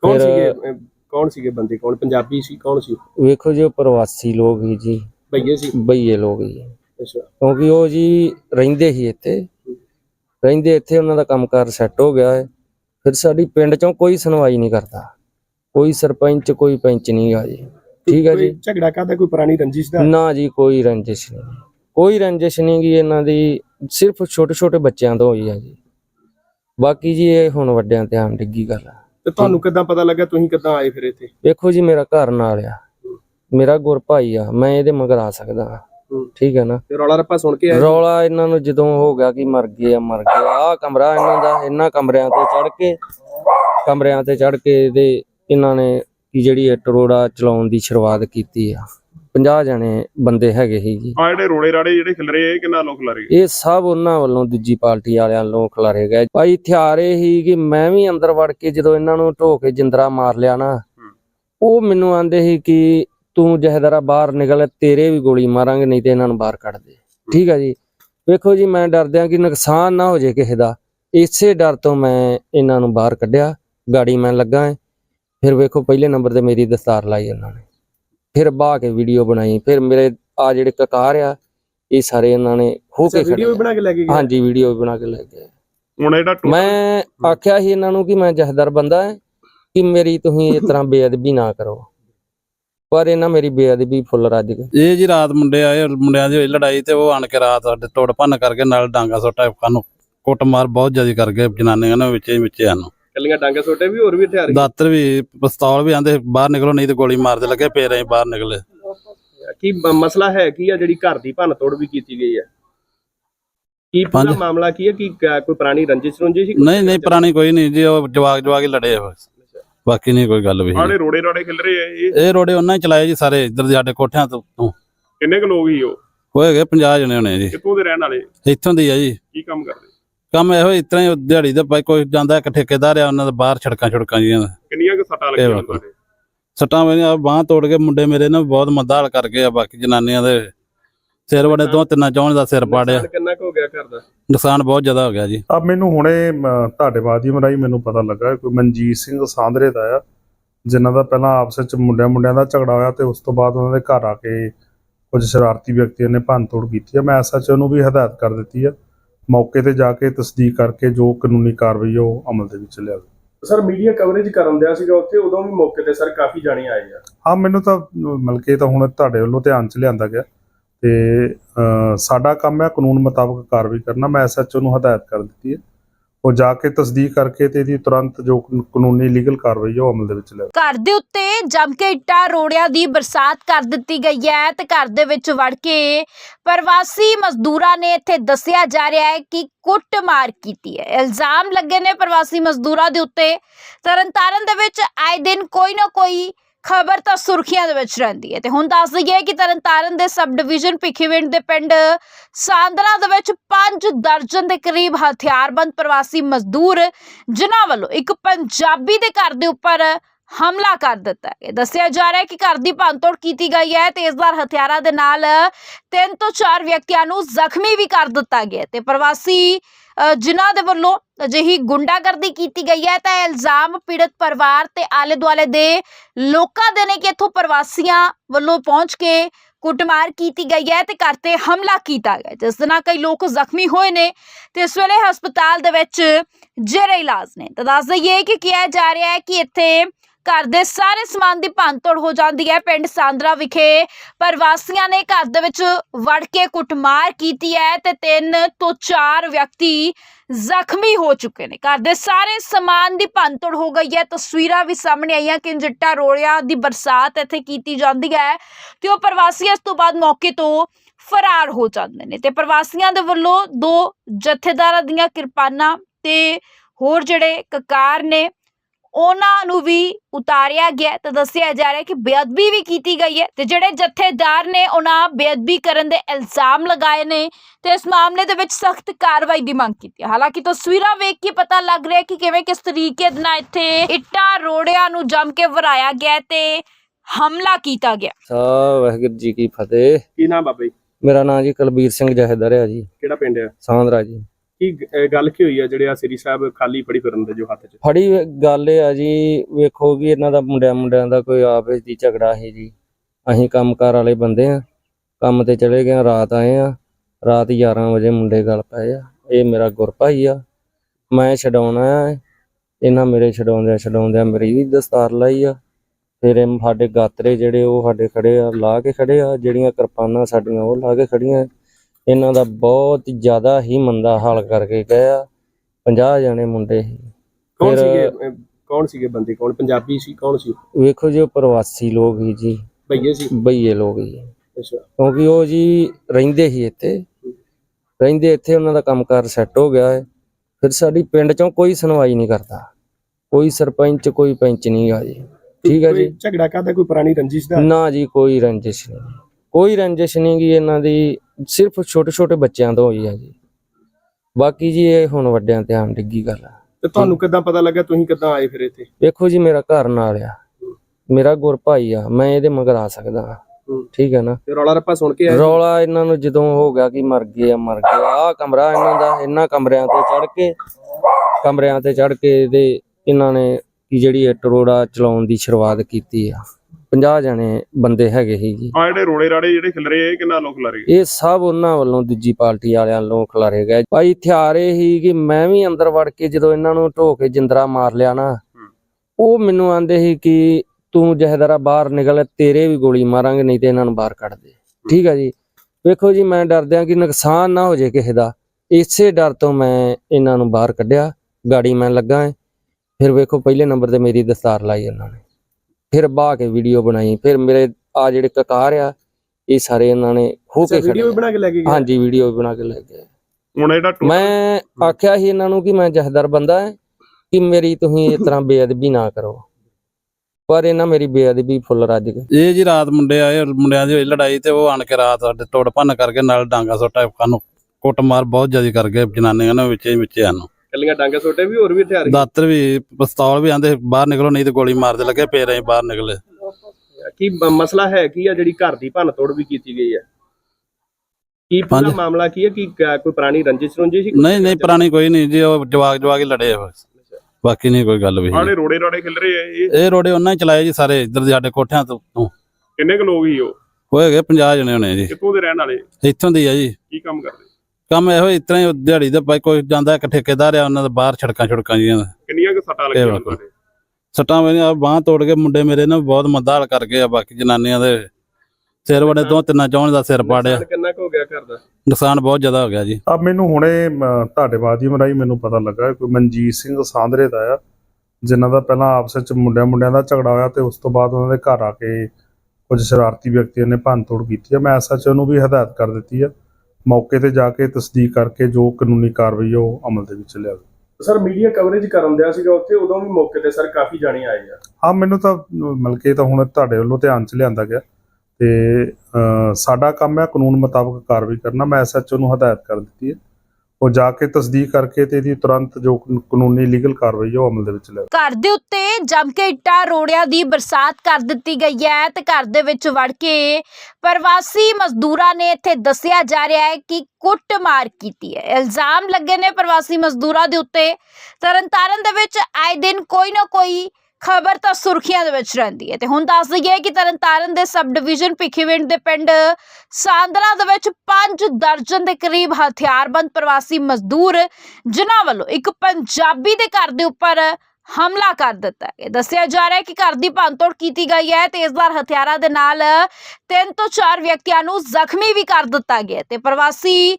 ਕੌਣ ਫਿਰ- ਸੀਗੇ ਅਹ ਕੌਣ ਸੀਗੇ ਬੰਦੇ? ਕੌਣ ਪੰਜਾਬੀ ਸੀ ਕੌਣ ਸੀ? ਵੇਖੋ ਜੀ ਉਹ ਪ੍ਰਵਾਸੀ ਲੋਕ ਹੀ ਜੀ। ਭਈਏ ਸੀ? ਬਈਏ ਲੋਕ ਜੀ ਅੱਛਾ। ਕਿਉਂਕਿ ਉਹ ਜੀ ਰਹਿੰਦੇ ਹੀ ਇੱਥੇ। ਰਹਿੰਦੇ ਇੱਥੇ ਉਹਨਾਂ ਦਾ ਕੰਮਕਾਰ ਸੈੱਟ ਹੋ ਗਿਆ ਹੈ। ਫਿਰ ਸਾਡੀ ਪਿੰਡ ਚੋਂ ਕੋਈ ਸੁਣਵਾਈ ਨਹੀਂ ਕਰਦਾ। ਕੋਈ ਸਰਪੰਚ ਕੋਈ ਪੰਚ ਨਹੀਂ ਆ ਜੀ। ਠੀਕ ਹੈ ਕੋਈ ਜੀ ਝਗੜਾ ਕਾਦਾ ਕੋਈ ਪੁਰਾਣੀ ਰੰਜਿਸ਼ ਦਾ? ਨਾ ਜੀ ਕੋਈ ਰੰਜਿਸ਼ ਨਹੀਂ। ਕੋਈ ਰੰਜਿਸ਼ ਨਹੀਂ ਗੀ ਇਹਨਾਂ ਦੀ। ਸਿਰਫ ਛੋਟੇ ਛੋਟੇ ਬੱਚਿਆਂ ਤੋਂ ਹੋਈ ਆ ਜੀ। ਬਾਕੀ ਜੀ ਇਹ ਹੁਣ ਵੱਡਿਆਂ ਤੇ ਆਮ ਡਿੱਗੀ ਗੱਲ ਆ। ਤੇ ਤੁਹਾਨੂੰ ਕਿੱਦਾਂ ਪਤਾ ਲੱਗਾ ਤੁਸੀਂ ਕਿੱਦਾਂ ਆਏ ਫਿਰ ਇੱਥੇ? ਵੇਖੋ ਜੀ ਮੇਰਾ ਘਰ ਨਾਲ ਆ। ਮੇਰਾ ਗੁਰ ਭਾਈ ਆ। ਮੈਂ ਇਹਦੇ ਮਗਰ ਆ ਸਕਦਾ ਹਾਂ। ਹੂੰ। ਠੀਕ ਹੈ ਨਾ? ਤੇ ਰੌਲਾ ਰੱਪਾ ਸੁਣ ਕੇ ਆਏ? ਰੌਲਾ ਇਹਨਾਂ ਨੂੰ ਜਦੋਂ ਹੋ ਗਿਆ ਕਿ ਮਰ ਗਏ ਆ ਮਰ ਗਏ ਆ। ਕਮਰਾ ਇਹਨਾਂ ਦਾ ਇਹਨਾਂ ਕਮਰਿਆਂ ਤੇ ਚੜ ਕੇ ਕਮਰਿਆਂ ਤੇ ਚੜ ਕੇ ਇਹਦੇ ਇਹਨਾਂ ਨੇ ਕੀ ਜਿਹੜੀ ਇਹ ਟਰੋੜਾ ਚਲਾਉਣ ਦੀ ਸ਼ੁਰੂਆਤ ਕੀਤੀ ਆ। 50 ਜਣੇ ਬੰਦੇ ਹੈਗੇ ਸੀ ਜੀ। ਆ ਜਿਹੜੇ ਰੋੜੇ ਰਾੜੇ ਜਿਹੜੇ ਖਿਲ ਰਹੇ ਇਹ ਕਿੰਨਾ ਲੋਕ ਖਿਲ ਰਹੇ ਇਹ ਸਭ ਉਹਨਾਂ ਵੱਲੋਂ ਦੂਜੀ ਪਾਰਟੀ ਵਾਲਿਆਂ ਵੱਲੋਂ ਖਿਲਾਰੇ ਗਏ। ਭਾਈ ਹਥਿਆਰ ਸੀ ਕਿ ਮੈਂ ਵੀ ਅੰਦਰ ਵੜ ਕੇ ਜਦੋਂ ਇਹਨਾਂ ਨੂੰ ਢੋ ਕੇ ਜਿੰਦਰਾ ਮਾਰ ਲਿਆ ਨਾ ਉਹ ਮੈਨੂੰ ਆਂਦੇ ਸੀ ਕਿ ਤੂੰ ਜਹਦਰਾ ਬਾਹਰ ਨਿਕਲ ਤੇਰੇ ਵੀ ਗੋਲੀ ਮਾਰਾਂਗੇ ਨਹੀਂ ਤੇ ਇਹਨਾਂ ਨੂੰ ਬਾਹਰ ਕੱਢ ਦੇ। ਠੀਕ ਆ ਜੀ। ਵੇਖੋ ਜੀ ਮੈਂ ਡਰਦਿਆਂ ਕਿ ਨੁਕਸਾਨ ਨਾ ਹੋ ਜੇ ਕਿਸੇ ਦਾ। ਇਸੇ ਡਰ ਤੋਂ ਮੈਂ ਇਹਨਾਂ ਨੂੰ ਬਾਹਰ ਕੱਢਿਆ। ਗਾੜੀ ਮੈਂ ਲੱਗਾ। ਫਿਰ ਵੇਖੋ ਪਹਿਲੇ ਨੰਬਰ ਤੇ ਮੇਰੀ ਦਸਤਾਰ ਲਾਈ ਉਹਨਾਂ ਨੇ। ਫਿਰ ਬਾਹ ਕੇ ਵੀਡੀਓ ਬਣਾਈ ਫਿਰ ਮੇਰੇ ਆ ਜਿਹੜੇ ਕਕਾਰ ਆ ਇਹ ਸਾਰੇ ਇਹਨਾਂ ਨੇ ਖੋ ਕੇ ਵੀਡੀਓ ਵੀ ਬਣਾ ਕੇ ਲੈ ਕੇ ਗਏ? ਹਾਂਜੀ ਵੀਡੀਓ ਵੀ ਬਣਾ ਕੇ ਲੈ ਗਏ ਹੁਣ ਇਹ ਜਿਹੜਾ ਟੋਟਲ ਮੈਂ ਆਖਿਆ ਸੀ ਇਹਨਾਂ ਨੂੰ ਕਿ ਮੈਂ ਜਹਦਰ ਬੰਦਾ ਹਾਂ ਕਿ ਮੇਰੀ ਤੁਸੀਂ ਇਸ ਤਰ੍ਹਾਂ ਬੇਅਦਬੀ ਨਾ ਕਰੋ। ਪਰ ਇਹਨਾਂ ਮੇਰੀ ਬੇਅਦਬੀ ਫੁੱਲ ਰੱਜ ਗਈ। ਇਹ ਜੀ ਰਾਤ ਮੁੰਡੇ ਆਏ ਮੁੰਡਿਆਂ ਦੀ ਹੋਈ ਲੜਾਈ ਤੇ ਉਹ ਆਣ ਕੇ ਰਾਤ ਸਾਡੇ ਤੋੜ ਭੰਨ ਕਰਕੇ ਨਾਲ ਡਾਂਗਾ ਸੋਟਾ ਸਾਨੂੰ ਕੁੱਟਮਾਰ ਬਹੁਤ ਜ਼ਿਆਦਾ ਕਰ ਗਏ ਜਨਾਨੀਆਂ ਨੇ ਵਿੱਚੇ ਵਿੱਚੇ ਹਨ ਕੱਲੀਆਂ ਡਾਂਗੇ ਸੋਟੇ ਵੀ ਹੋਰ ਵੀ ਹਥਿਆਰ? ਦਾਤਰ ਵੀ ਪਿਸਤੌਲ ਵੀ ਆਂਦੇ ਬਾਹਰ ਨਿਕਲੋ ਨਹੀਂ ਤੇ ਗੋਲੀ ਮਾਰਦੇ ਲੱਗੇ ਫੇਰ ਅਸੀਂ ਬਾਹਰ ਨਿਕਲੇ। ਕੀ ਮਸਲਾ ਹੈ ਕੀ ਆ ਜਿਹੜੀ ਘਰ ਦੀ ਭੰਨ ਤੋੜ ਵੀ ਕੀਤੀ ਗਈ ਹੈ ਕੀ ਪੂਰਾ। ਮਾਮਲਾ ਕੀ ਹੈ ਕਿ ਕੋਈ ਪੁਰਾਣੀ ਰੰਜਿਸ਼ ਰੁੰਜੀ ਸੀ ਨਹੀਂ ਨਹੀਂ ਪੁਰਾਣੀ ਕੋਈ ਨਹੀਂ ਜੀ ਉਹ ਜਵਾਗ ਜਵਾਗ ਹੀ ਲੜੇ ਆ ਬਾਕੀ ਨਹੀਂ ਕੋਈ ਗੱਲ ਵੀ ਆ ਜਿਹੜੇ ਰੋੜੇ ਰਾੜੇ ਖਿਲ ਰਹੇ ਆ ਇਹ ਇਹ ਰੋੜੇ ਉਹਨਾਂ ਹੀ ਚਲਾਏ ਜੀ ਸਾਰੇ ਇੱਧਰ ਦੇ ਸਾਡੇ ਕੋਠਿਆਂ ਤੋਂ ਤੋਂ। ਕਿੰਨੇ ਕੁ ਲੋਕ ਹੀ ਉਹ? ਹੋਏਗੇ 50 ਜਣੇ ਹੋਣੇ ਜੀ। ਕਿੱਥੋਂ ਦੇ ਰਹਿਣ ਵਾਲੇ? ਇੱਥੋਂ ਦੀ ਆ ਜੀ। ਕੀ ਕੰਮ ਕਰਦੇ? ਕੰਮ ਇਹੋ ਇਸ ਤਰ੍ਹਾਂ ਹੀ ਦਿਹਾੜੀ ਦਾ ਭਾਈ ਕੋਈ ਜਾਂਦਾ ਇੱਕ ਠੇਕੇਦਾਰ ਆ ਉਹਨਾਂ ਦਾ ਬਾਹਰ ਛੜਕਾਂ ਛੜਕਾਂ ਜੀਆਂ ਕਿੰਨੀਆਂ ਕੁ ਸੱਟਾਂ ਲੱਗੀਆਂ ਬਿਲਕੁਲ। ਤੁਹਾਡੇ? ਸੱਟਾਂ ਮੇਰੀਆਂ ਬਾਹ ਤੋੜ ਕੇ ਮੁੰਡੇ ਮੇਰੇ ਨੇ ਬਹੁਤ ਮੰਦਾ ਹਾਲ ਕਰ ਗਏ ਆ ਬਾਕੀ ਜਨਾਨੀਆਂ ਦੇ ਸਿਰ ਵੜੇ ਦੋ ਤਿੰਨਾਂ ਚੌਂ ਦਾ ਸਿਰ ਪਾੜਿਆ। ਨੁਕਸਾਨ ਕਿੰਨਾ ਕੁ ਹੋ ਗਿਆ ਘਰ ਦਾ? ਨੁਕਸਾਨ ਬਹੁਤ ਜ਼ਿਆਦਾ ਹੋ ਗਿਆ ਜੀ। ਆ ਮੈਨੂੰ ਹੁਣੇ ਅਮ, ਤੁਹਾਡੇ ਮਾਧਿਅਮ ਰਾਹੀਂ ਮੈਨੂੰ ਪਤਾ ਲੱਗਾ ਕੋਈ ਮਨਜੀਤ ਸਿੰਘ ਸਾਂਦਰੇ ਦਾ ਆ ਜਿਨ੍ਹਾਂ ਦਾ ਪਹਿਲਾਂ ਆਪਸ ਵਿੱਚ ਮੁੰਡਿਆਂ ਮੁੰਡਿਆਂ ਦਾ ਝਗੜਾ ਹੋਇਆ ਤੇ ਉਸ ਤੋਂ ਬਾਅਦ ਉਹਨਾਂ ਦੇ ਘਰ ਆ ਕੇ ਕੁਝ ਸ਼ਰਾਰਤੀ ਵਿਅਕਤੀਆਂ ਨੇ ਭੰਨਤੋੜ ਕੀਤੀ ਹੈ ਮੈਂ ਐਸਐਚਓ ਨੂੰ ਵੀ ਹਦਾਇਤ ਕਰ ਦਿੱਤੀ ਹੈ ਮੌਕੇ ਤੇ ਜਾ ਕੇ ਤਸਦੀਕ ਕਰਕੇ ਜੋ ਕਾਨੂੰਨੀ ਕਾਰਵਾਈ ਉਹ ਅਮਲ ਦੇ ਵਿੱਚ ਲਿਆਵੇ ਸਰ ਮੀਡੀਆ ਕਵਰੇਜ ਕਰਨ ਦਿਆ ਸੀਗਾ ਉੱਥੇ ਉਦੋਂ ਵੀ ਮੌਕੇ ਤੇ ਸਰ ਕਾਫੀ ਜਾਣੇ ਆਏ ਆ। ਹਾਂ ਮੈਨੂੰ ਤਾਂ ਮਤਲਬ ਕਿ ਇਹ ਤਾਂ ਹੁਣ ਤੁਹਾਡੇ ਵੱਲੋਂ ਧਿਆਨ ਚ ਲਿਆਂਦਾ ਗਿਆ। ਤੇ ਸਾਡਾ ਕੰਮ ਹੈ ਕਾਨੂੰਨ ਮੁਤਾਬਕ ਕਾਰਵਾਈ ਕਰਨਾ ਮੈਂ ਐਸਐਚਓ ਨੂੰ ਹਦਾਇਤ ਕਰ ਦਿੱਤੀ ਹੈ। ਉਹ ਜਾ ਕੇ ਤਸਦੀਕ ਕਰਕੇ ਤੇ ਇਹਦੀ ਤੁਰੰਤ ਜੋ ਕਾਨੂੰਨੀ ਲੀਗਲ ਕਾਰਵਾਈ ਉਹ ਅਮਲ ਦੇ ਵਿੱਚ ਲਿਆਵੇ ਘਰ ਦੇ ਉੱਤੇ ਜੰਮ ਕੇ ਇੱਟਾਂ ਰੋੜਿਆਂ ਦੀ ਬਰਸਾਤ ਕਰ ਦਿੱਤੀ ਗਈ ਹੈ ਤੇ ਘਰ ਦੇ ਵਿੱਚ ਵੜ ਕੇ ਪ੍ਰਵਾਸੀ ਮਜ਼ਦੂਰਾਂ ਨੇ ਇੱਥੇ ਦੱਸਿਆ ਜਾ ਰਿਹਾ ਹੈ ਕਿ ਕੁੱਟਮਾਰ ਕੀਤੀ ਹੈ। ਇਲਜ਼ਾਮ ਲੱਗੇ ਨੇ ਪ੍ਰਵਾਸੀ ਮਜ਼ਦੂਰਾਂ ਦੇ ਉੱਤੇ। ਤਰਨਤਾਰਨ ਦੇ ਵਿੱਚ ਆਏ ਦਿਨ ਕੋਈ ਨਾ ਕੋਈ ਖਬਰ ਤਾਂ ਸੁਰਖੀਆਂ ਦੇ ਵਿੱਚ ਰਹਿੰਦੀ ਹੈ। ਤੇ ਹੁਣ ਦੱਸ ਦਈਏ ਕਿ ਤਰਨਤਾਰਨ ਦੇ ਸਬ ਡਿਵੀਜ਼ਨ ਭਿੱਖੀਵਿੰਡ ਦੇ ਪਿੰਡ ਸਾਂਦਰਾ ਦੇ ਵਿੱਚ 5 ਦਰਜਨ ਦੇ ਕਰੀਬ ਹਥਿਆਰਬੰਦ ਪ੍ਰਵਾਸੀ ਮਜ਼ਦੂਰ ਜਿਨ੍ਹਾਂ ਵੱਲੋਂ ਇੱਕ ਪੰਜਾਬੀ ਦੇ ਘਰ ਦੇ ਉੱਪਰ ਹਮਲਾ ਕਰ ਦਿੱਤਾ ਹੈ। ਦੱਸਿਆ ਜਾ ਰਿਹਾ ਹੈ ਕਿ ਘਰ ਦੀ ਭੰਨਤੋੜ ਕੀਤੀ ਗਈ ਹੈ ਅਤੇ ਇਸ ਵਾਰ ਹਥਿਆਰਾਂ ਦੇ ਨਾਲ ਤਿੰਨ ਤੋਂ ਚਾਰ ਵਿਅਕਤੀਆਂ ਨੂੰ ਜ਼ਖਮੀ ਵੀ ਕਰ ਦਿੱਤਾ ਗਿਆ ਹੈ ਤੇ ਪ੍ਰਵਾਸੀ ਜਿਨ੍ਹਾਂ ਦੇ ਵੱਲੋਂ ਅਜਿਹੀ ਗੁੰਡਾਗਰਦੀ ਕੀਤੀ ਗਈ ਹੈ ਤਾਂ ਇਲਜ਼ਾਮ ਪੀੜਤ ਪਰਿਵਾਰ ਤੇ ਆਲੇ ਦੁਆਲੇ ਦੇ ਲੋਕਾਂ ਦੇ ਨੇ ਕਿ ਇੱਥੋਂ ਪ੍ਰਵਾਸੀਆਂ ਵੱਲੋਂ ਪਹੁੰਚ ਕੇ ਕੁੱਟਮਾਰ ਕੀਤੀ ਗਈ ਹੈ ਤੇ ਘਰ ਤੇ ਹਮਲਾ ਕੀਤਾ ਗਿਆ ਜਿਸ ਦੇ ਨਾਲ ਕਈ ਲੋਕ ਜ਼ਖਮੀ ਹੋਏ ਨੇ ਤੇ ਇਸ ਵੇਲੇ ਹਸਪਤਾਲ ਦੇ ਵਿੱਚ ਜੇਰੇ ਇਲਾਜ ਨੇ। ਤਾਂ ਦੱਸ ਦਈਏ ਕਿ ਕਿਹਾ ਜਾ ਰਿਹਾ ਹੈ ਕਿ ਇੱਥੇ ਘਰ ਦੇ ਸਾਰੇ ਸਮਾਨ ਦੀ ਭੰਨਤੋੜ ਹੋ ਜਾਂਦੀ ਹੈ ਪਿੰਡ ਸਾਂਦਰਾ ਵਿਖੇ। ਪ੍ਰਵਾਸੀਆਂ ਨੇ ਘਰ ਦੇ ਵਿੱਚ ਵੜ ਕੇ ਕੁੱਟਮਾਰ ਕੀਤੀ ਹੈ ਤੇ ਤਿੰਨ ਤੋਂ ਚਾਰ ਵਿਅਕਤੀ ਜ਼ਖਮੀ ਹੋ ਚੁੱਕੇ ਨੇ। ਘਰ ਦੇ ਸਾਰੇ ਸਮਾਨ ਦੀ ਭੰਨਤੋੜ ਹੋ ਗਈ ਹੈ। ਤਸਵੀਰਾਂ ਵੀ ਸਾਹਮਣੇ ਆਈਆਂ ਕਿ ਜੱਟਾ ਰੋੜਿਆਂ ਦੀ ਬਰਸਾਤ ਇੱਥੇ ਕੀਤੀ ਜਾਂਦੀ ਹੈ ਤੇ ਉਹ ਪ੍ਰਵਾਸੀ ਇਸ ਤੋਂ ਬਾਅਦ ਮੌਕੇ ਤੋਂ ਫਰਾਰ ਹੋ ਜਾਂਦੇ ਨੇ ਤੇ ਪ੍ਰਵਾਸੀਆਂ ਦੇ ਵੱਲੋਂ ਦੋ ਜਥੇਦਾਰਾਂ ਦੀਆਂ ਕਿਰਪਾਨਾਂ ਤੇ ਹੋਰ ਜਿਹੜੇ ਕਕਾਰ ਨੇ ਉਹਨਾਂ ਨੂੰ ਵੀ ਉਤਾਰਿਆ ਗਿਆ ਤੇ ਦੱਸਿਆ ਜਾ ਰਿਹਾ ਕਿ ਬੇਅਦਬੀ ਵੀ ਕੀਤੀ ਗਈ ਹੈ ਤੇ ਜਿਹੜੇ ਜਥੇਦਾਰ ਨੇ ਉਹਨਾਂ ਬੇਅਦਬੀ ਕਰਨ ਦੇ ਇਲਜ਼ਾਮ ਲਗਾਏ ਨੇ ਤੇ ਇਸ ਮਾਮਲੇ ਦੇ ਵਿੱਚ ਸਖਤ ਕਾਰਵਾਈ ਦੀ ਮੰਗ ਕੀਤੀ ਹੈ। ਹਾਲਾਂਕਿ ਤਸਵੀਰਾਂ ਵੇਖ ਕੇ ਪਤਾ ਲੱਗ ਰਿਹਾ ਹੈ ਕਿ ਕਿਵੇਂ ਕਿਸ ਤਰੀਕੇ ਦੇ ਨਾਲ ਇੱਥੇ ਇੱਟਾਂ ਰੋੜਿਆਂ ਨੂੰ ਜੰਮ ਕੇ ਵਰਾਇਆ ਗਿਆ ਤੇ ਹਮਲਾ ਕੀਤਾ ਗਿਆ। ਸਾ ਵਾਹਿਗੁਰੂ ਜੀ ਕੀ ਫਤਿਹ। ਕੀ ਨਾਮ ਬਾਬਾ ਜੀ? ਮੇਰਾ ਨਾਮ ਜੀ ਕੁਲਬੀਰ ਸਿੰਘ ਜਹਦਰ ਹੈ ਜੀ। ਕਿਹੜਾ ਪਿੰਡ ਹੈ ਸਾਂਦਰਾ ਜੀ। ਕੀ ਅਹ ਗੱਲ ਕੀ ਹੋਈ ਹੈ ਜਿਹੜੇ ਆ ਸ੍ਰੀ ਸਾਹਿਬ ਖਾਲੀ ਫੜੀ ਫਿਰਨ ਦੇ ਜੋ ਹੱਥ 'ਚ? ਫੜੀ ਗੱਲ ਇਹ ਆ ਜੀ ਵੇਖੋ ਵੀ ਇਹਨਾਂ ਦਾ ਮੁੰਡਿਆਂ ਮੁੰਡਿਆਂ ਦਾ ਕੋਈ ਆਪਸ ਦੀ ਝਗੜਾ ਹੈ ਜੀ। ਅਸੀਂ ਕੰਮਕਾਰ ਵਾਲੇ ਬੰਦੇ ਆ ਕੰਮ ਤੇ ਚਲੇ ਗਏ ਆ, ਰਾਤ ਆਏ ਆ ਰਾਤ 11 ਵਜੇ ਮੁੰਡੇ ਗੱਲ ਪਏ ਆ ਇਹ ਮੇਰਾ ਗੁਰਭਾਈ ਆ ਮੈਂ ਛਡਾਉਣਾ ਆ ਇਹਨਾਂ ਮੇਰੇ ਛਡਾਉਂਦਿਆਂ ਛਡਾਉਂਦਿਆਂ ਮੇਰੀ ਵੀ ਦਸਤਾਰ ਲਾਈ ਆ ਫਿਰ ਇਹ ਸਾਡੇ ਗਾਤਰੇ ਜਿਹੜੇ ਉਹ ਸਾਡੇ ਖੜੇ ਆ ਲਾ ਕੇ ਖੜੇ ਆ ਜਿਹੜੀਆਂ ਕਿਰਪਾਨਾਂ ਸਾਡੀਆਂ ਉਹ ਲਾ ਕੇ ਖੜੀਆਂ ਇਹਨਾਂ ਦਾ ਬਹੁਤ ਜ਼ਿਆਦਾ ਹੀ ਮੰਦਾ ਹਾਲ ਕਰਕੇ ਗਏ ਆ। 50 ਜਣੇ ਮੁੰਡੇ ਸੀ। ਕੌਣ ਫਿਰ- ਸੀਗੇ? ਅਹ, ਕੌਣ ਸੀਗੇ ਬੰਦੇ? ਕੌਣ ਪੰਜਾਬੀ ਸੀ? ਕੌਣ ਸੀ? ਵੇਖੋ ਜੀ ਉਹ ਪ੍ਰਵਾਸੀ ਲੋਕ ਹੀ ਜੀ। ਭਈਏ ਸੀ? ਬਈਏ ਲੋਕ ਜੀ ਅੱਛਾ। ਕਿਉਂਕਿ ਉਹ ਜੀ ਰਹਿੰਦੇ ਹੀ ਇੱਥੇ। ਰਹਿੰਦੇ ਇੱਥੇ ਉਹਨਾਂ ਦਾ ਕੰਮਕਾਰ ਸੈੱਟ ਹੋ ਗਿਆ ਹੈ। ਫਿਰ ਸਾਡੀ ਪਿੰਡ ਚੋਂ ਕੋਈ ਸੁਣਵਾਈ ਨਹੀਂ ਕਰਦਾ। ਕੋਈ ਸਰਪੰਚ ਕੋਈ ਪੰਚ ਨਹੀਂ ਆ ਜੀ। ਠੀਕ ਹੈ ਜੀ। ਝਗੜਾ ਕਾਹਦਾ? ਕੋਈ ਪੁਰਾਣੀ ਰੰਜਿਸ਼ ਦਾ? ਨਾ ਜੀ ਕੋਈ ਰੰਜਿਸ਼ ਨਹੀਂ। ਕੋਈ ਰੰਜਿਸ਼ ਨਹੀਂ ਗੀ ਇਹਨਾਂ ਦੀ। ਸਿਰਫ ਛੋਟੇ ਛੋਟੇ ਬੱਚਿਆਂ ਤੋਂ ਹੋਈ ਆ ਜੀ। ਬਾਕੀ ਜੀ ਇਹ ਹੁਣ ਵੱਡਿਆਂ ਤੇ ਆਮ ਡਿੱਗੀ ਗੱਲ ਆ। ਤੇ ਤੁਹਾਨੂੰ ਕਿੱਦਾਂ ਪਤਾ ਲੱਗਾ ਤੁਸੀਂ ਕਿੱਦਾਂ ਆਏ ਫਿਰ ਇੱਥੇ? ਵੇਖੋ ਜੀ ਮੇਰਾ ਘਰ ਨਾਲ ਆ। ਮੇਰਾ ਗੁਰ ਭਾਈ ਆ। ਮੈਂ ਇਹਦੇ ਮਗਰ ਆ ਸਕਦਾ ਹਾਂ। ਹੂੰ। ਠੀਕ ਹੈ ਨਾ? ਤੇ ਰੌਲਾ ਰੱਪਾ ਸੁਣ ਕੇ ਆਏ? ਰੌਲਾ ਇਹਨਾਂ ਨੂੰ ਜਦੋਂ ਹੋ ਗਿਆ ਕਿ ਮਰ ਗਏ ਆ ਮਰ ਗਏ ਆ। ਕਮਰਾ ਇਹਨਾਂ ਦਾ ਇਹਨਾਂ ਕਮਰਿਆਂ ਤੇ ਚੜ ਕੇ ਕਮਰਿਆਂ ਤੇ ਚੜ ਕੇ ਇਹਦੇ ਇਹਨਾਂ ਨੇ ਕੀ ਜਿਹੜੀ ਇਹ ਟਰੋੜਾ ਚਲਾਉਣ ਦੀ ਸ਼ੁਰੂਆਤ ਕੀਤੀ ਆ। 50 ਜਣੇ ਬੰਦੇ ਹੈਗੇ ਸੀ ਜੀ। ਆ ਜਿਹੜੇ ਰੋੜੇ ਰਾੜੇ ਜਿਹੜੇ ਖਿਲ ਰਹੇ ਆ ਇਹ ਕਿੰਨਾ ਲੋਕ ਲਾਰੇ ਇਹ ਸਭ ਉਹਨਾਂ ਵੱਲੋਂ ਦੂਜੀ ਪਾਰਟੀ ਵਾਲਿਆਂ ਵੱਲੋਂ ਖਿਲਾਰੇ ਗਏ। ਭਾਈ ਹਥਿਆਰ ਸੀ ਕਿ ਮੈਂ ਵੀ ਅੰਦਰ ਵੜ ਕੇ ਜਦੋਂ ਇਹਨਾਂ ਨੂੰ ਢੋ ਕੇ ਜਿੰਦਰਾ ਮਾਰ ਲਿਆ ਨਾ ਉਹ ਮੈਨੂੰ ਆਂਦੇ ਸੀ ਕਿ ਤੂੰ ਜਹਦਰਾ ਬਾਹਰ ਨਿਕਲ ਤੇਰੇ ਵੀ ਗੋਲੀ ਮਾਰਾਂਗੇ ਨਹੀਂ ਤੇ ਇਹਨਾਂ ਨੂੰ ਬਾਹਰ ਕੱਢ ਦੇ। ਠੀਕ ਹੈ ਜੀ। ਵੇਖੋ ਜੀ ਮੈਂ ਡਰਦਿਆਂ ਕਿ ਨੁਕਸਾਨ ਨਾ ਹੋ ਜੇ ਕਿਸੇ ਦਾ। ਇਸੇ ਡਰ ਤੋਂ ਮੈਂ ਇਹਨਾਂ ਨੂੰ ਬਾਹਰ ਕੱਢਿਆ। ਗਾੜੀ ਮੈਂ ਲੱਗਾ। ਫਿਰ ਵੇਖੋ ਪਹਿਲੇ ਨੰਬਰ ਤੇ ਮੇਰੀ ਦਸਤਾਰ ਲਾਈ ਉਹਨਾਂ ਨੇ। ਫਿਰ ਬਾਹ ਕੇ ਵੀਡੀਓ ਬਣਾਈ ਫਿਰ ਮੇਰੇ ਆ ਜਿਹੜੇ ਕਕਾਰ ਆ ਇਹ ਸਾਰੇ ਇਹਨਾਂ ਨੇ ਹੋ ਕੇ ਵੀਡੀਓ ਵੀ ਬਣਾ ਕੇ ਲੈ ਕੇ ਗਏ? ਹਾਂਜੀ ਵੀਡੀਓ ਵੀ ਬਣਾ ਕੇ ਲੈ ਗਏ। ਹੁਣ ਟੋਟਲ ਮੈਂ ਆਖਿਆ ਸੀ ਇਹਨਾਂ ਨੂੰ ਕਿ ਮੈਂ ਜਹਦਰ ਬੰਦਾ ਹੈ ਕਿ ਮੇਰੀ ਤੁਸੀਂ ਇਸ ਤਰ੍ਹਾਂ ਬੇਅਦਬੀ ਨਾ ਕਰੋ। ਪਰ ਇਹਨਾਂ ਮੇਰੀ ਬੇਅਦਬੀ ਫੁੱਲ ਰੱਜ ਗਏ ਇਹ ਜੀ ਰਾਤ ਮੁੰਡੇ ਆਏ ਮੁੰਡਿਆਂ ਦੀ ਹੋਈ ਲੜਾਈ ਤੇ ਉਹ ਆਣ ਕੇ ਰਾਤ ਸਾਡੇ ਤੋੜ ਭੰਨ ਕਰਕੇ ਨਾਲ ਡਾਂਗਾ ਸੋਟਾ ਕਾਨੂੰ ਕੁੱਟਮਾਰ ਬਹੁਤ ਜ਼ਿਆਦਾ ਕਰ ਗਏ ਜਨਾਨੀਆਂ ਨੇ ਵਿੱਚੇ ਵਿੱਚੇ ਹਨ ਕੱਲੀਆਂ ਡਾਂਗਾ ਛੋਟੇ ਵੀ ਹੋਰ ਵੀ ਹਥਿਆਰ? ਦਾਤਰ ਵੀ ਪਿਸਤੌਲ ਵੀ ਆਂਦੇ ਬਾਹਰ ਨਿਕਲੋ ਨਹੀਂ ਤੇ ਗੋਲੀ ਮਾਰਦੇ ਲੱਗੇ ਫੇਰ ਅਸੀਂ ਬਾਹਰ ਨਿਕਲੇ। ਕੀ ਮਸਲਾ ਹੈ ਕੀ ਆ ਜਿਹੜੀ ਘਰ ਦੀ ਭੰਨ ਤੋੜ ਵੀ ਕੀਤੀ ਗਈ ਹੈ ਕੀ ਪੂਰਾ ਹਾਂਜੀ। ਮਾਮਲਾ ਕੀ ਹੈ ਕਿ ਕੋਈ ਪੁਰਾਣੀ ਰੰਜਿਸ਼ ਰੁੰਜੀ ਸੀ? ਨਹੀਂ ਨਹੀਂ ਪੁਰਾਣੀ ਕੋਈ ਨਹੀਂ ਜੀ ਉਹ ਜਵਾਗ ਜਵਾਗ ਹੀ ਲੜੇ ਆ ਬਸ। ਬਾਕੀ ਨਹੀਂ ਕੋਈ ਗੱਲ ਵੀ ਆ ਜਿਹੜੇ ਰੋੜੇ ਰਾੜੇ ਖਿਲ ਰਹੇ ਆ ਇਹ? ਇਹ ਰੋੜੇ ਉਹਨਾਂ ਹੀ ਚਲਾਏ ਜੀ ਸਾਰੇ ਇੱਧਰ ਦੇ ਸਾਡੇ ਕੋਠਿਆਂ ਤੋਂ ਤੋਂ। ਕਿੰਨੇ ਕੁ ਲੋਕ ਹੀ ਉਹ? ਉਹ ਹੈਗੇ 50 ਜਣੇ ਹੋਣੇ ਜੀ। ਕਿੱਥੋਂ ਦੇ ਰਹਿਣ ਵਾਲੇ? ਇੱਥੋਂ ਦੀ ਆ ਜੀ। ਕੀ ਕੰਮ ਕਰਦੇ? ਕੰਮ ਇਹੋ ਇਸ ਤਰ੍ਹਾਂ ਹੀ ਦਿਹਾੜੀ ਦਾ ਭਾਈ ਕੋਈ ਜਾਂਦਾ ਇੱਕ ਠੇਕੇਦਾਰ ਆ ਉਹਨਾਂ ਦੇ ਬਾਹਰ ਛੜਕਾਂ ਛੜਕਾਂ ਜੀਆਂ ਕਿੰਨੀਆਂ ਕੁ ਸੱਟਾਂ ਲੱਗੀਆਂ ਇਹ ਉਹਨਾਂ ਦੇ ਸੱਟਾਂ ਮੇਰੀਆਂ ਬਾਹ ਤੋੜ ਕੇ ਮੁੰਡੇ ਮੇਰੇ ਨੇ ਬਹੁਤ ਮੰਦਾ ਹਾਲ ਕਰ ਗਏ ਆ ਬਾਕੀ ਜਨਾਨੀਆਂ ਦੇ ਸਿਰ ਵੜੇ ਤੋਂ ਤਿੰਨਾਂ ਚੌਂ ਦਾ ਸਿਰ ਪਾੜਿਆ ਨੁਕਸਾਨ ਕਿੰਨਾ ਕੁ ਹੋ ਗਿਆ ਘਰ ਦਾ? ਨੁਕਸਾਨ ਬਹੁਤ ਜ਼ਿਆਦਾ ਹੋ ਗਿਆ ਜੀ। ਆ ਮੈਨੂੰ ਹੁਣੇ ਅਮ, ਤੁਹਾਡੇ ਮਾਧਿਅਮ ਰਾਹੀਂ ਮੈਨੂੰ ਪਤਾ ਲੱਗਾ ਕੋਈ ਮਨਜੀਤ ਸਿੰਘ ਸਾਂਦਰੇ ਦਾ ਆ ਜਿਨ੍ਹਾਂ ਦਾ ਪਹਿਲਾਂ ਆਪਸ ਵਿੱਚ ਮੁੰਡਿਆਂ ਮੁੰਡਿਆਂ ਦਾ ਝਗੜਾ ਹੋਇਆ ਤੇ ਉਸ ਤੋਂ ਬਾਅਦ ਉਹਨਾਂ ਦੇ ਘਰ ਆ ਕੇ ਕੁਝ ਸ਼ਰਾਰਤੀ ਵਿਅਕਤੀਆਂ ਨੇ ਭੰਨਤੋੜ ਕੀਤੀ ਆ। ਮੈਂ ਐਸਐਚਓ ਨੂੰ ਵੀ ਹਦਾਇਤ ਕਰ ਦਿੱਤੀ ਆ। ਮੌਕੇ ਤੇ ਜਾ ਕੇ ਤਸਦੀਕ ਕਰਕੇ ਜੋ ਕਾਨੂੰਨੀ ਕਾਰਵਾਈ ਉਹ ਅਮਲ ਦੇ ਵਿੱਚ ਲਿਆਵੇ। ਸਰ ਮੀਡੀਆ ਕਵਰੇਜ ਕਰਨ ਦਿਆ ਸੀਗਾ ਉੱਥੇ ਉਦੋਂ ਵੀ ਮੌਕੇ ਤੇ ਸਰ ਕਾਫੀ ਜਾਣੇ ਆਏ ਆ। ਹਾਂ ਮੈਨੂੰ ਤਾਂ ਮਿਲ ਕੇ ਤਾਂ ਹੁਣ ਤੁਹਾਡੇ ਵੱਲੋਂ ਧਿਆਨ ਚ ਲਿਆਂਦਾ ਗਿਆ। ਤੇ ਸਾਡਾ ਕੰਮ ਹੈ ਕਾਨੂੰਨ ਮੁਤਾਬਕ ਕਾਰਵਾਈ ਕਰਨਾ। ਮੈਂ ਐਸਐਚਓ ਨੂੰ ਹਦਾਇਤ ਕਰ ਦਿੱਤੀ ਹੈ। ਉਹ ਜਾ ਕੇ ਤਸਦੀਕ ਕਰਕੇ ਤੇ ਇਹਦੀ ਤੁਰੰਤ ਜੋ ਕਾਨੂੰਨੀ ਲੀਗਲ ਕਾਰਵਾਈ ਉਹ ਅਮਲ ਦੇ ਵਿੱਚ ਲਿਆਵੇ ਘਰ ਦੇ ਉੱਤੇ ਜੰਮ ਕੇ ਇੱਟਾਂ ਰੋੜਿਆਂ ਦੀ ਬਰਸਾਤ ਕਰ ਦਿੱਤੀ ਗਈ ਹੈ ਤੇ ਘਰ ਦੇ ਵਿੱਚ ਵੜ ਕੇ ਪ੍ਰਵਾਸੀ ਮਜ਼ਦੂਰਾਂ ਨੇ ਇੱਥੇ ਦੱਸਿਆ ਜਾ ਰਿਹਾ ਹੈ ਕਿ ਕੁੱਟਮਾਰ ਕੀਤੀ ਹੈ। ਇਲਜ਼ਾਮ ਲੱਗੇ ਨੇ ਪ੍ਰਵਾਸੀ ਮਜ਼ਦੂਰਾਂ ਦੇ ਉੱਤੇ। ਤਰਨਤਾਰਨ ਦੇ ਵਿੱਚ ਆਏ ਦਿਨ ਕੋਈ ਨਾ ਕੋਈ ਖਬਰ ਤਾਂ ਸੁਰਖੀਆਂ ਦੇ ਵਿੱਚ ਰਹਿੰਦੀ ਹੈ। ਤੇ ਹੁਣ ਦੱਸ ਦਈਏ ਕਿ ਤਰਨਤਾਰਨ ਦੇ ਸਬ ਡਿਵੀਜ਼ਨ ਭਿੱਖੀਵਿੰਡ ਦੇ ਪਿੰਡ ਸਾਂਦਰਾ ਦੇ ਵਿੱਚ 5 ਦਰਜਨ ਦੇ ਕਰੀਬ ਹਥਿਆਰਬੰਦ ਪ੍ਰਵਾਸੀ ਮਜ਼ਦੂਰ ਜਿਨ੍ਹਾਂ ਵੱਲੋਂ ਇੱਕ ਪੰਜਾਬੀ ਦੇ ਘਰ ਦੇ ਉੱਪਰ ਹਮਲਾ ਕਰ ਦਿੱਤਾ ਹੈ ਦੱਸਿਆ ਜਾ ਰਿਹਾ ਹੈ ਕਿ ਘਰ ਦੀ ਭੰਨਤੋੜ ਕੀਤੀ ਗਈ ਹੈ। ਅਤੇ ਇਸ ਵਾਰ ਹਥਿਆਰਾਂ ਦੇ ਨਾਲ ਤਿੰਨ ਤੋਂ ਚਾਰ ਵਿਅਕਤੀਆਂ ਨੂੰ ਜ਼ਖਮੀ ਵੀ ਕਰ ਦਿੱਤਾ ਗਿਆ ਹੈ। ਤੇ ਪ੍ਰਵਾਸੀ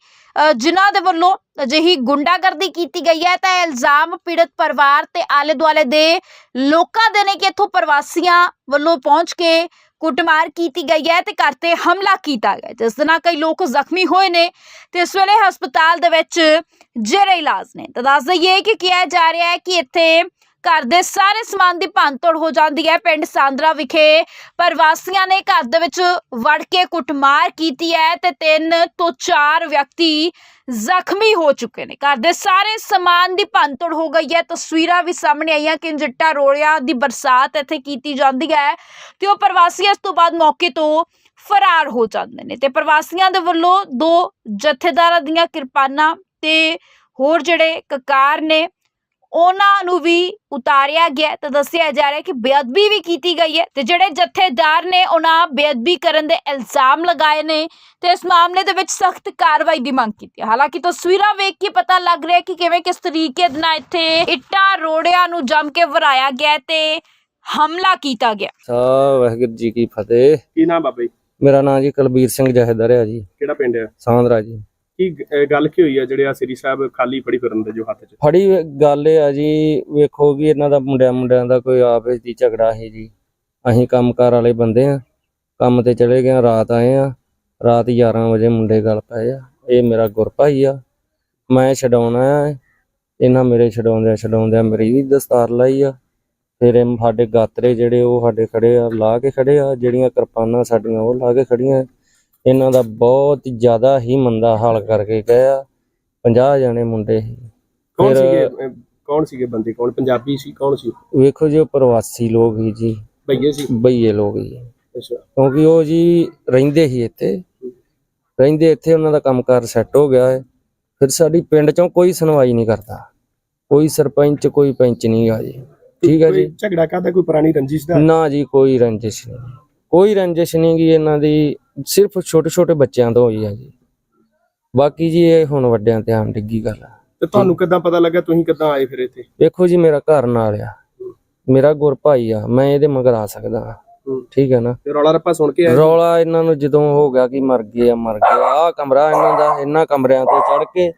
ਜਿਨ੍ਹਾਂ ਦੇ ਵੱਲੋਂ ਅਜਿਹੀ ਗੁੰਡਾਗਰਦੀ ਕੀਤੀ ਗਈ ਹੈ ਤਾਂ ਇਲਜ਼ਾਮ ਪੀੜਤ ਪਰਿਵਾਰ ਤੇ ਆਲੇ ਦੁਆਲੇ ਦੇ ਲੋਕਾਂ ਦੇ ਨੇ ਕਿ ਇੱਥੋਂ ਪ੍ਰਵਾਸੀਆਂ ਵੱਲੋਂ ਪਹੁੰਚ ਕੇ ਕੁੱਟਮਾਰ ਕੀਤੀ ਗਈ ਹੈ ਤੇ ਘਰ ਤੇ ਹਮਲਾ ਕੀਤਾ ਗਿਆ ਜਿਸ ਦੇ ਨਾਲ ਕਈ ਲੋਕ ਜ਼ਖਮੀ ਹੋਏ ਨੇ ਤੇ ਇਸ ਵੇਲੇ ਹਸਪਤਾਲ ਦੇ ਵਿੱਚ ਜੇਰੇ ਇਲਾਜ ਨੇ। ਤਾਂ ਦੱਸ ਦਈਏ ਕਿ ਕਿਹਾ ਜਾ ਰਿਹਾ ਹੈ ਕਿ ਇੱਥੇ ਘਰ ਦੇ ਸਾਰੇ ਸਮਾਨ ਦੀ ਭੰਨਤੋੜ ਹੋ ਜਾਂਦੀ ਹੈ ਪਿੰਡ ਸਾਂਦਰਾ ਵਿਖੇ। ਪ੍ਰਵਾਸੀਆਂ ਨੇ ਘਰ ਦੇ ਵਿੱਚ ਵੜ ਕੇ ਕੁੱਟਮਾਰ ਕੀਤੀ ਹੈ ਤੇ ਤਿੰਨ ਤੋਂ ਚਾਰ ਵਿਅਕਤੀ ਜ਼ਖਮੀ ਹੋ ਚੁੱਕੇ ਨੇ। ਘਰ ਦੇ ਸਾਰੇ ਸਮਾਨ ਦੀ ਭੰਨਤੋੜ ਹੋ ਗਈ ਹੈ। ਤਸਵੀਰਾਂ ਵੀ ਸਾਹਮਣੇ ਆਈਆਂ ਕਿ ਜੱਟਾ ਰੋੜਿਆਂ ਦੀ ਬਰਸਾਤ ਇੱਥੇ ਕੀਤੀ ਜਾਂਦੀ ਹੈ ਤੇ ਉਹ ਪ੍ਰਵਾਸੀ ਇਸ ਤੋਂ ਬਾਅਦ ਮੌਕੇ ਤੋਂ ਫਰਾਰ ਹੋ ਜਾਂਦੇ ਨੇ ਤੇ ਪ੍ਰਵਾਸੀਆਂ ਦੇ ਵੱਲੋਂ ਦੋ ਜਥੇਦਾਰਾਂ ਦੀਆਂ ਕਿਰਪਾਨਾਂ ਤੇ ਹੋਰ ਜਿਹੜੇ ਕਕਾਰ ਨੇ ਉਹਨਾਂ ਨੂੰ ਵੀ ਉਤਾਰਿਆ ਗਿਆ ਤੇ ਦੱਸਿਆ ਜਾ ਰਿਹਾ ਕਿ ਬੇਅਦਬੀ ਵੀ ਕੀਤੀ ਗਈ ਹੈ ਤੇ ਜਿਹੜੇ ਜਥੇਦਾਰ ਨੇ ਉਹਨਾਂ ਬੇਅਦਬੀ ਕਰਨ ਦੇ ਇਲਜ਼ਾਮ ਲਗਾਏ ਨੇ ਤੇ ਇਸ ਮਾਮਲੇ ਦੇ ਵਿੱਚ ਸਖਤ ਕਾਰਵਾਈ ਦੀ ਮੰਗ ਕੀਤੀ ਹੈ। ਹਾਲਾਂਕਿ ਤਸਵੀਰਾਂ ਵੇਖ ਕੇ ਪਤਾ ਲੱਗ ਰਿਹਾ ਕਿ ਕਿਵੇਂ ਕਿਸ ਤਰੀਕੇ ਦੇ ਨਾਲ ਇੱਥੇ ਇੱਟਾਂ ਰੋੜਿਆਂ ਨੂੰ ਜੰਮ ਕੇ ਵਰਾਇਆ ਗਿਆ ਤੇ ਹਮਲਾ ਕੀਤਾ ਗਿਆ ਸਾ ਵਾਹਿਗੁਰੂ ਜੀ ਕੀ ਫਤਿਹ। ਕੀ ਨਾਮ ਬਾਬਾ ਜੀ? ਮੇਰਾ ਨਾਮ ਜੀ ਕੁਲਬੀਰ ਸਿੰਘ ਜਹੇਦਰ ਹੈ ਜੀ। ਕਿਹੜਾ ਪਿੰਡ ਹੈ? ਸਾਂਦਰਾ ਜੀ। ਕੀ ਗ- ਗੱਲ ਕੀ ਹੋਈ ਹੈ ਜਿਹੜੇ ਆ ਸ੍ਰੀ ਸਾਹਿਬ ਖਾਲੀ ਫੜੀ ਫਿਰਨ ਦੇ ਜੋ ਹੱਥ 'ਚ? ਫੜੀ ਗੱਲ ਇਹ ਆ ਜੀ, ਵੇਖੋ ਕਿ ਇਹਨਾਂ ਦਾ ਮੁੰਡਿਆਂ ਮੁੰਡਿਆਂ ਦਾ ਕੋਈ ਆਪਸ ਦੀ ਝਗੜਾ ਹੈ ਜੀ। ਅਸੀਂ ਕੰਮਕਾਰ ਵਾਲੇ ਬੰਦੇ ਆ, ਕੰਮ ਤੇ ਚਲੇ ਗਏ ਆ, ਰਾਤ ਆਏ ਆ, ਰਾਤ 11 ਵਜੇ ਮੁੰਡੇ ਗੱਲ ਪਏ ਆ, ਇਹ ਮੇਰਾ ਗੁਰਭਾਈ ਆ, ਮੈਂ ਛਡਾਉਣਾ ਆ, ਇਹਨਾਂ ਮੇਰੇ ਛਡਾਉਂਦਿਆਂ ਛਡਾਉਂਦਿਆਂ ਮੇਰੀ ਵੀ ਦਸਤਾਰ ਲਾਈ ਆ, ਫਿਰ ਇਹ ਸਾਡੇ ਗਾਤਰੇ ਜਿਹੜੇ ਉਹ ਸਾਡੇ ਖੜੇ ਆ, ਲਾ ਕੇ ਖੜੇ ਆ, ਜਿਹੜੀਆਂ ਕਿਰਪਾਨਾਂ ਸਾਡੀਆਂ ਉਹ ਲਾ ਕੇ ਖੜੀਆਂ ਇਹਨਾਂ ਦਾ ਬਹੁਤ ਜ਼ਿਆਦਾ ਹੀ ਮੰਦਾ ਹਾਲ ਕਰਕੇ ਗਏ ਆ। 50 ਜਣੇ ਮੁੰਡੇ ਸੀ। ਕੌਣ ਸੀਗੇ? ਅਹ, ਕੌਣ ਸੀਗੇ ਬੰਦੇ? ਕੌਣ ਪੰਜਾਬੀ ਸੀ? ਕੌਣ ਸੀ? ਵੇਖੋ ਜੀ ਉਹ ਪ੍ਰਵਾਸੀ ਲੋਕ ਹੀ ਜੀ। ਭਈਏ ਸੀ? ਬਈਏ ਲੋਕ ਜੀ ਅੱਛਾ। ਕਿਉਂਕਿ ਉਹ ਜੀ ਰਹਿੰਦੇ ਹੀ ਇੱਥੇ। ਰਹਿੰਦੇ ਇੱਥੇ ਉਹਨਾਂ ਦਾ ਕੰਮਕਾਰ ਸੈੱਟ ਹੋ ਗਿਆ ਹੈ। ਫਿਰ ਸਾਡੀ ਪਿੰਡ ਚੋਂ ਕੋਈ ਸੁਣਵਾਈ ਨਹੀਂ ਕਰਦਾ। ਕੋਈ ਸਰਪੰਚ ਕੋਈ ਪੰਚ ਨਹੀਂ ਆ ਜੀ। ਠੀਕ ਹੈ ਕੋਈ ਜੀ। ਝਗੜਾ ਕਾਹਦਾ? ਕੋਈ ਪੁਰਾਣੀ ਰੰਜਿਸ਼ ਦਾ? ਨਾ ਜੀ ਕੋਈ ਰੰਜਿਸ਼ ਨਹੀਂ। ਕੋਈ ਰੰਜਿਸ਼ ਨਹੀਂ ਗੀ ਇਹਨਾਂ ਦੀ ਸਿਰਫ ਛੋਟੇ ਛੋਟੇ ਬੱਚਿਆਂ ਤੋਂ ਹੋਈ ਹੈ ਜੀ। ਬਾਕੀ ਜੀ ਇਹ ਹੁਣ ਵੱਡਿਆਂ ਤੇ ਆਮ ਡਿੱਗੀ ਗੱਲ ਆ। ਤੇ ਤੁਹਾਨੂੰ ਕਿੱਦਾਂ ਪਤਾ ਲੱਗਾ ਤੁਸੀਂ ਕਿੱਦਾਂ ਆਏ ਫਿਰ ਇੱਥੇ? ਵੇਖੋ ਜੀ ਮੇਰਾ ਘਰ ਨਾਲ ਆ। ਮੇਰਾ ਗੁਰ ਭਾਈ ਆ ਮੈਂ ਇਹਦੇ ਮਗਰ ਆ ਸਕਦਾ ਹਾਂ। ਠੀਕ ਹੈ ਨਾ? ਤੇ ਰੌਲਾ ਰੱਪਾ ਸੁਣ ਕੇ ਆਏ? ਰੌਲਾ ਇਹਨਾਂ ਨੂੰ ਜਦੋਂ ਹੋ ਗਿਆ ਕਿ ਮਰ ਗਏ ਆ ਮਰ ਗਏ ਆ। ਕਮਰਾ ਇਹਨਾਂ ਦਾ ਇਹਨਾਂ ਕਮਰਿਆਂ ਤੇ ਚੜ ਕੇ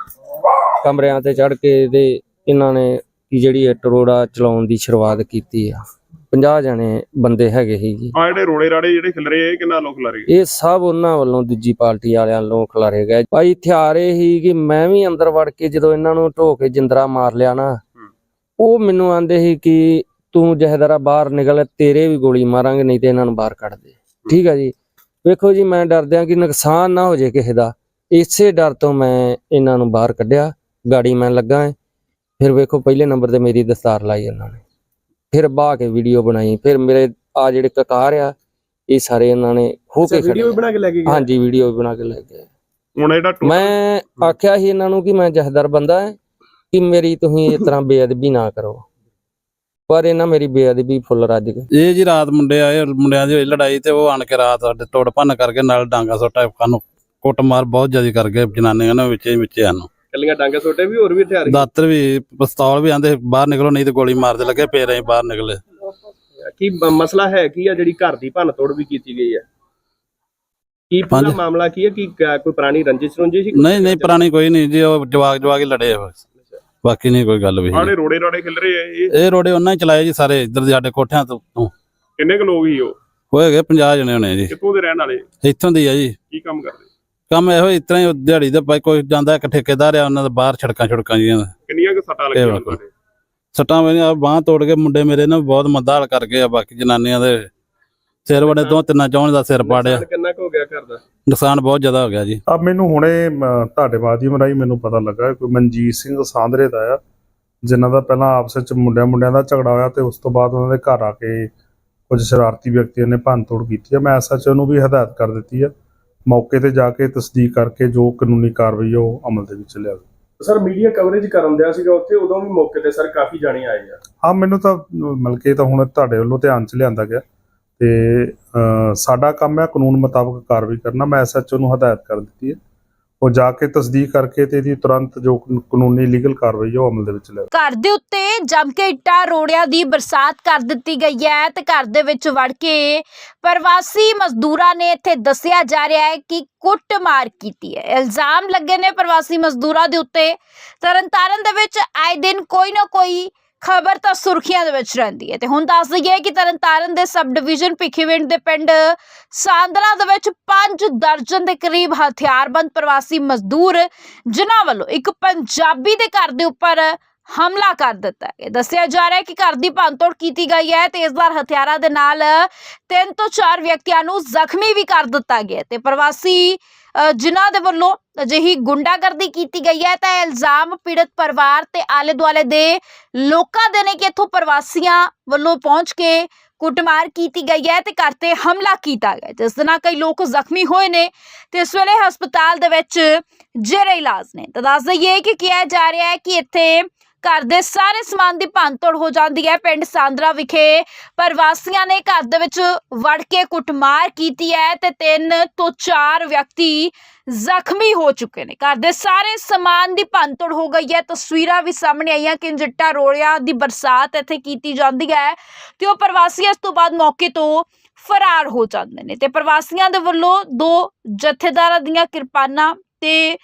ਕਮਰਿਆਂ ਤੇ ਚੜ ਕੇ ਤੇ ਇਹਨਾਂ ਨੇ ਕੀ ਜਿਹੜੀ ਇਹ ਟਰੋੜਾ ਚਲਾਉਣ ਦੀ ਸ਼ੁਰੂਆਤ ਕੀਤੀ ਆ। 50 ਜਣੇ ਬੰਦੇ ਹੈਗੇ ਸੀ ਜੀ। ਆ ਜਿਹੜੇ ਰੋੜੇ ਰਾੜੇ ਜਿਹੜੇ ਖਿਲ ਰਹੇ ਆ ਇਹ ਕਿੰਨਾ ਲੋਕ ਰਹੇ ਇਹ ਸਭ ਉਹਨਾਂ ਵੱਲੋਂ ਦੂਜੀ ਪਾਰਟੀ ਵਾਲਿਆਂ ਵੱਲੋਂ ਖਿਲਾਰੇ ਗਏ। ਭਾਈ ਹਥਿਆਰ ਸੀ ਕਿ ਮੈਂ ਵੀ ਅੰਦਰ ਵੜ ਕੇ ਜਦੋਂ ਇਹਨਾਂ ਨੂੰ ਢੋ ਕੇ ਜਿੰਦਰਾ ਮਾਰ ਲਿਆ ਨਾ ਉਹ ਮੈਨੂੰ ਆਂਦੇ ਸੀ ਕਿ ਤੂੰ ਜਹਦਰਾ ਬਾਹਰ ਨਿਕਲ ਤੇਰੇ ਵੀ ਗੋਲੀ ਮਾਰਾਂਗੇ ਨਹੀਂ ਤੇ ਇਹਨਾਂ ਨੂੰ ਬਾਹਰ ਕੱਢ ਦੇ। ਠੀਕ ਹੈ ਜੀ। ਵੇਖੋ ਜੀ ਮੈਂ ਡਰਦਿਆਂ ਕਿ ਨੁਕਸਾਨ ਨਾ ਹੋ ਜੇ ਕਿਸੇ ਦਾ ਇਸੇ ਡਰ ਤੋਂ ਮੈਂ ਇਹਨਾਂ ਨੂੰ ਬਾਹਰ ਕੱਢਿਆ ਗਾੜੀ ਮੈਂ ਲੱਗਾ। ਫਿਰ ਵੇਖੋ ਪਹਿਲੇ ਨੰਬਰ ਤੇ ਮੇਰੀ ਦਸਤਾਰ ਲਾਈ ਉਹਨਾਂ ਨੇ। ਫਿਰ ਬਾਹ ਕੇ ਵੀਡੀਓ ਬਣਾਈ ਫਿਰ ਮੇਰੇ ਆ ਜਿਹੜੇ ਕਕਾਰ ਆ ਇਹ ਸਾਰੇ ਇਹਨਾਂ ਨੇ ਹੋ ਕੇ ਖੜੇ ਵੀਡੀਓ ਵੀ ਬਣਾ ਕੇ ਲੈ ਕੇ ਗਏ? ਹਾਂਜੀ ਵੀਡੀਓ ਵੀ ਬਣਾ ਕੇ ਲੈ ਗਏ ਹੁਣ ਜਿਹੜਾ ਮੈਂ ਆਖਿਆ ਸੀ ਇਹਨਾਂ ਨੂੰ ਕਿ ਮੈਂ ਜਹਦਰ ਬੰਦਾ ਹੈ ਕਿ ਮੇਰੀ ਤੁਸੀਂ ਇਸ ਤਰ੍ਹਾਂ ਬੇਅਦਬੀ ਨਾ ਕਰੋ। ਪਰ ਇਹਨਾਂ ਮੇਰੀ ਬੇਅਦਬੀ ਫੁੱਲ ਰੱਜ ਗਈ। ਇਹ ਜੀ ਰਾਤ ਮੁੰਡੇ ਆਏ ਮੁੰਡਿਆਂ ਦੀ ਹੋਈ ਲੜਾਈ ਤੇ ਉਹ ਆਣ ਕੇ ਰਾਤ ਸਾਡੇ ਤੋੜ ਭੰਨ ਕਰਕੇ ਨਾਲ ਡਾਂਗਾ ਸੋਟਾ ਕਾਨੂੰ ਕੁੱਟਮਾਰ ਬਹੁਤ ਜ਼ਿਆਦਾ ਕਰ ਗਏ ਜਨਾਨੀਆਂ ਨੇ ਵਿੱਚੇ ਵਿੱਚੇ ਹਨ ਕੱਲੀਆਂ ਡਾਂਗਾ ਛੋਟੇ ਵੀ ਹੋਰ ਵੀ ਹਥਿਆਰ। ਦਾਤਰ ਵੀ ਪਿਸਤੌਲ ਵੀ ਆਂਦੇ ਬਾਹਰ ਨਿਕਲੋ ਨਹੀਂ ਤੇ ਗੋਲੀ ਮਾਰਦੇ ਲੱਗੇ ਫੇਰ ਅਸੀਂ ਬਾਹਰ ਨਿਕਲੇ। ਕੀ ਮਸਲਾ ਹੈ ਕੀ ਆ ਜਿਹੜੀ ਘਰ ਦੀ ਭੰਨ ਤੋੜ ਵੀ ਕੀਤੀ ਗਈ ਹੈ? ਕੀ ਪੂਰਾ ਹਾਂਜੀ। ਮਾਮਲਾ ਕੀ ਹੈ? ਕਿ ਕੋਈ ਪੁਰਾਣੀ ਰੰਜਿਸ਼ ਰੁੰਜਿਸ਼ ਸੀ ਨਹੀਂ ਨਹੀਂ ਪੁਰਾਣੀ ਕੋਈ ਨਹੀਂ ਜੀ ਉਹ ਜਵਾਗ ਜਵਾਗ ਹੀ ਲੜੇ ਆ ਬਸ। ਬਾਕੀ ਨਹੀਂ ਕੋਈ ਗੱਲ ਵੀ ਆੜੇ ਰੋੜੇ ਰਾੜੇ ਖਿਲ ਰਹੇ ਆ ਇਹ? ਇਹ ਰੋੜੇ ਉਹਨਾਂ ਹੀ ਚਲਾਏ ਜੀ ਸਾਰੇ ਇੱਧਰ ਦੇ ਸਾਡੇ ਕੋਠਿਆਂ ਤੋਂ। ਤੋਂ। ਕਿੰਨੇ ਕੁ ਲੋਕ ਹੀ ਉਹ? ਹੈਗੇ 50 ਜਣੇ ਹੋਣੇ ਜੀ। ਕਿੱਥੋਂ ਦੇ ਰਹਿਣ ਵਾਲੇ? ਇੱਥੋਂ ਦੀ ਆ ਜੀ। ਕੀ ਕੰਮ ਕਰਦੇ? ਕੰਮ ਇਹੋ ਇਸ ਤਰ੍ਹਾਂ ਹੀ ਦਿਹਾੜੀ ਦਾ ਭਾਈ ਕੋਈ ਜਾਂਦਾ ਇੱਕ ਠੇਕੇਦਾਰ ਆ ਉਹਨਾਂ ਦਾ ਬਾਹਰ ਛੜਕਾਂ ਛੜਕਾਂ ਜੀਆਂ ਕਿੰਨੀਆਂ ਕੁ ਸੱਟਾਂ ਲੱਗੀਆਂ। ਉਹਨਾਂ ਦੇ? ਸੱਟਾਂ ਮੇਰੀਆਂ ਬਾਹ ਤੋੜ ਕੇ ਮੁੰਡੇ ਮੇਰੇ ਨੇ ਬਹੁਤ ਮੰਦਾ ਹਾਲ ਕਰ ਗਏ ਆ ਬਾਕੀ ਜਨਾਨੀਆਂ ਦੇ ਸਿਰ ਵੜੇ ਦੋ ਤਿੰਨਾਂ ਚੌਂ ਦਾ ਸਿਰ ਪਾੜਿਆ ਕਿੰਨਾ ਕੁ ਹੋ ਗਿਆ ਘਰ ਦਾ? ਨੁਕਸਾਨ ਬਹੁਤ ਜ਼ਿਆਦਾ ਹੋ ਗਿਆ ਜੀ। ਆ ਮੈਨੂੰ ਹੁਣੇ ਮ, ਤੁਹਾਡੇ ਮਾਧਿਅਮ ਰਾਹੀਂ ਮੈਨੂੰ ਪਤਾ ਲੱਗਾ ਕੋਈ ਮਨਜੀਤ ਸਿੰਘ ਸਾਂਦਰੇ ਦਾ ਆ ਜਿਨ੍ਹਾਂ ਦਾ ਪਹਿਲਾਂ ਆਪਸ ਵਿੱਚ ਮੁੰਡਿਆਂ ਮੁੰਡਿਆਂ ਦਾ ਝਗੜਾ ਹੋਇਆ ਤੇ ਉਸ ਤੋਂ ਬਾਅਦ ਉਹਨਾਂ ਦੇ ਘਰ ਆ ਕੇ ਕੁਝ ਸ਼ਰਾਰਤੀ ਵਿਅਕਤੀਆਂ ਨੇ ਭੰਨਤੋੜ ਕੀਤੀ ਹੈ ਮੈਂ ਐਸਐਚਓ ਨੂੰ ਵੀ ਹਦਾਇਤ ਕਰ ਦਿੱਤੀ ਹੈ ਮੌਕੇ ਤੇ ਜਾ ਕੇ ਤਸਦੀਕ ਕਰਕੇ ਜੋ ਕਾਨੂੰਨੀ ਕਾਰਵਾਈ ਉਹ ਅਮਲ ਦੇ ਵਿੱਚ ਲਿਆਵੇ ਸਰ ਮੀਡੀਆ ਕਵਰੇਜ ਕਰਨ ਦਿਆ ਸੀਗਾ ਉੱਥੇ ਉਦੋਂ ਵੀ ਮੌਕੇ ਤੇ ਸਰ ਕਾਫੀ ਜਾਣੇ ਆਏ ਆ। ਹਾਂ ਮੈਨੂੰ ਤਾਂ ਮਿਲ ਕੇ ਤਾਂ ਹੁਣ ਤੁਹਾਡੇ ਵੱਲੋਂ ਧਿਆਨ ਚ ਲਿਆਂਦਾ ਗਿਆ। ਤੇ ਸਾਡਾ ਕੰਮ ਹੈ ਕਾਨੂੰਨ ਮੁਤਾਬਕ ਕਾਰਵਾਈ ਕਰਨਾ ਮੈਂ ਐਸਐਚਓ ਨੂੰ ਹਦਾਇਤ ਕਰ ਦਿੱਤੀ ਹੈ। ਉਹ ਜਾ ਕੇ ਤਸਦੀਕ ਕਰਕੇ ਤੇ ਇਹਦੀ ਤੁਰੰਤ ਜੋ ਕਾਨੂੰਨੀ ਲੀਗਲ ਕਾਰਵਾਈ ਉਹ ਅਮਲ ਦੇ ਵਿੱਚ ਲਿਆਵੇ ਘਰ ਦੇ ਉੱਤੇ ਜੰਮ ਕੇ ਇੱਟਾਂ ਰੋੜਿਆਂ ਦੀ ਬਰਸਾਤ ਕਰ ਦਿੱਤੀ ਗਈ ਹੈ ਤੇ ਘਰ ਦੇ ਵਿੱਚ ਵੜ ਕੇ ਪ੍ਰਵਾਸੀ ਮਜ਼ਦੂਰਾਂ ਨੇ ਇੱਥੇ ਦੱਸਿਆ ਜਾ ਰਿਹਾ ਹੈ ਕਿ ਕੁੱਟਮਾਰ ਕੀਤੀ ਹੈ। ਇਲਜ਼ਾਮ ਲੱਗੇ ਨੇ ਪ੍ਰਵਾਸੀ ਮਜ਼ਦੂਰਾਂ ਦੇ ਉੱਤੇ। ਤਰਨਤਾਰਨ ਦੇ ਵਿੱਚ ਆਏ ਦਿਨ ਕੋਈ ਨਾ ਕੋਈ ਖਬਰ ਤਾਂ ਸੁਰਖੀਆਂ ਦੇ ਵਿੱਚ ਰਹਿੰਦੀ ਹੈ। ਤੇ ਹੁਣ ਦੱਸ ਦਈਏ ਕਿ ਤਰਨਤਾਰਨ ਦੇ ਸਬ ਡਿਵੀਜ਼ਨ ਭਿੱਖੀਵਿੰਡ ਦੇ ਪਿੰਡ ਸਾਂਦਰਾ ਦੇ ਵਿੱਚ 5 ਦਰਜਨ ਦੇ ਕਰੀਬ ਹਥਿਆਰਬੰਦ ਪ੍ਰਵਾਸੀ ਮਜ਼ਦੂਰ ਜਿਨ੍ਹਾਂ ਵੱਲੋਂ ਇੱਕ ਪੰਜਾਬੀ ਦੇ ਘਰ ਦੇ ਉੱਪਰ ਹਮਲਾ ਕਰ ਦਿੱਤਾ ਹੈ ਦੱਸਿਆ ਜਾ ਰਿਹਾ ਹੈ ਕਿ ਘਰ ਦੀ ਭੰਨਤੋੜ ਕੀਤੀ ਗਈ ਹੈ। ਤੇ ਇਸ ਵਾਰ ਹਥਿਆਰਾਂ ਦੇ ਨਾਲ ਤਿੰਨ ਤੋਂ ਚਾਰ ਵਿਅਕਤੀਆਂ ਨੂੰ ਜ਼ਖਮੀ ਵੀ ਕਰ ਦਿੱਤਾ ਗਿਆ ਤੇ ਪ੍ਰਵਾਸੀ ਜਿਨ੍ਹਾਂ ਦੇ ਵੱਲੋਂ ਅਜਿਹੀ ਗੁੰਡਾਗਰਦੀ ਕੀਤੀ ਗਈ ਹੈ, ਤਾਂ ਇਹ ਇਲਜ਼ਾਮ ਪੀੜਤ ਪਰਿਵਾਰ ਤੇ ਆਲੇ ਦੁਆਲੇ ਦੇ ਲੋਕਾਂ ਦੇ ਨੇ ਕਿ ਇੱਥੋਂ ਪ੍ਰਵਾਸੀਆਂ ਵੱਲੋਂ ਪਹੁੰਚ ਕੇ ਕੁੱਟਮਾਰ ਕੀਤੀ ਗਈ ਹੈ ਤੇ ਘਰ ਤੇ ਹਮਲਾ ਕੀਤਾ ਗਿਆ ਜਿਸ ਦੇ ਨਾਲ ਕਈ ਲੋਕ ਜ਼ਖਮੀ ਹੋਏ ਨੇ ਤੇ ਇਸ ਵੇਲੇ ਹਸਪਤਾਲ ਦੇ ਵਿੱਚ ਜੇਰੇ ਇਲਾਜ ਨੇ। ਤਾਂ ਦੱਸ ਦਈਏ ਕਿ ਕਿਹਾ ਜਾ ਰਿਹਾ ਹੈ ਕਿ ਇੱਥੇ ਘਰ ਦੇ ਸਾਰੇ ਸਮਾਨ ਦੀ ਭੰਨਤੋੜ ਹੋ ਜਾਂਦੀ ਹੈ ਪਿੰਡ ਸਾਂਦਰਾ ਵਿਖੇ। ਪ੍ਰਵਾਸੀਆਂ ਨੇ ਘਰ ਦੇ ਵਿੱਚ ਵੜ ਕੇ ਕੁੱਟਮਾਰ ਕੀਤੀ ਹੈ ਤੇ ਤਿੰਨ ਤੋਂ ਚਾਰ ਵਿਅਕਤੀ ਜ਼ਖਮੀ ਹੋ ਚੁੱਕੇ ਨੇ। ਘਰ ਦੇ ਸਾਰੇ ਸਮਾਨ ਦੀ ਭੰਨਤੋੜ ਹੋ ਗਈ ਹੈ। ਤਸਵੀਰਾਂ ਵੀ ਸਾਹਮਣੇ ਆਈਆਂ ਕਿ ਜੱਟਾ ਰੋੜਿਆਂ ਦੀ ਬਰਸਾਤ ਇੱਥੇ ਕੀਤੀ ਜਾਂਦੀ ਹੈ ਤੇ ਉਹ ਪ੍ਰਵਾਸੀ ਇਸ ਤੋਂ ਬਾਅਦ ਮੌਕੇ ਤੋਂ ਫਰਾਰ ਹੋ ਜਾਂਦੇ ਨੇ ਤੇ ਪ੍ਰਵਾਸੀਆਂ ਦੇ ਵੱਲੋਂ ਦੋ ਜਥੇਦਾਰਾਂ ਦੀਆਂ ਕਿਰਪਾਨਾਂ ਤੇ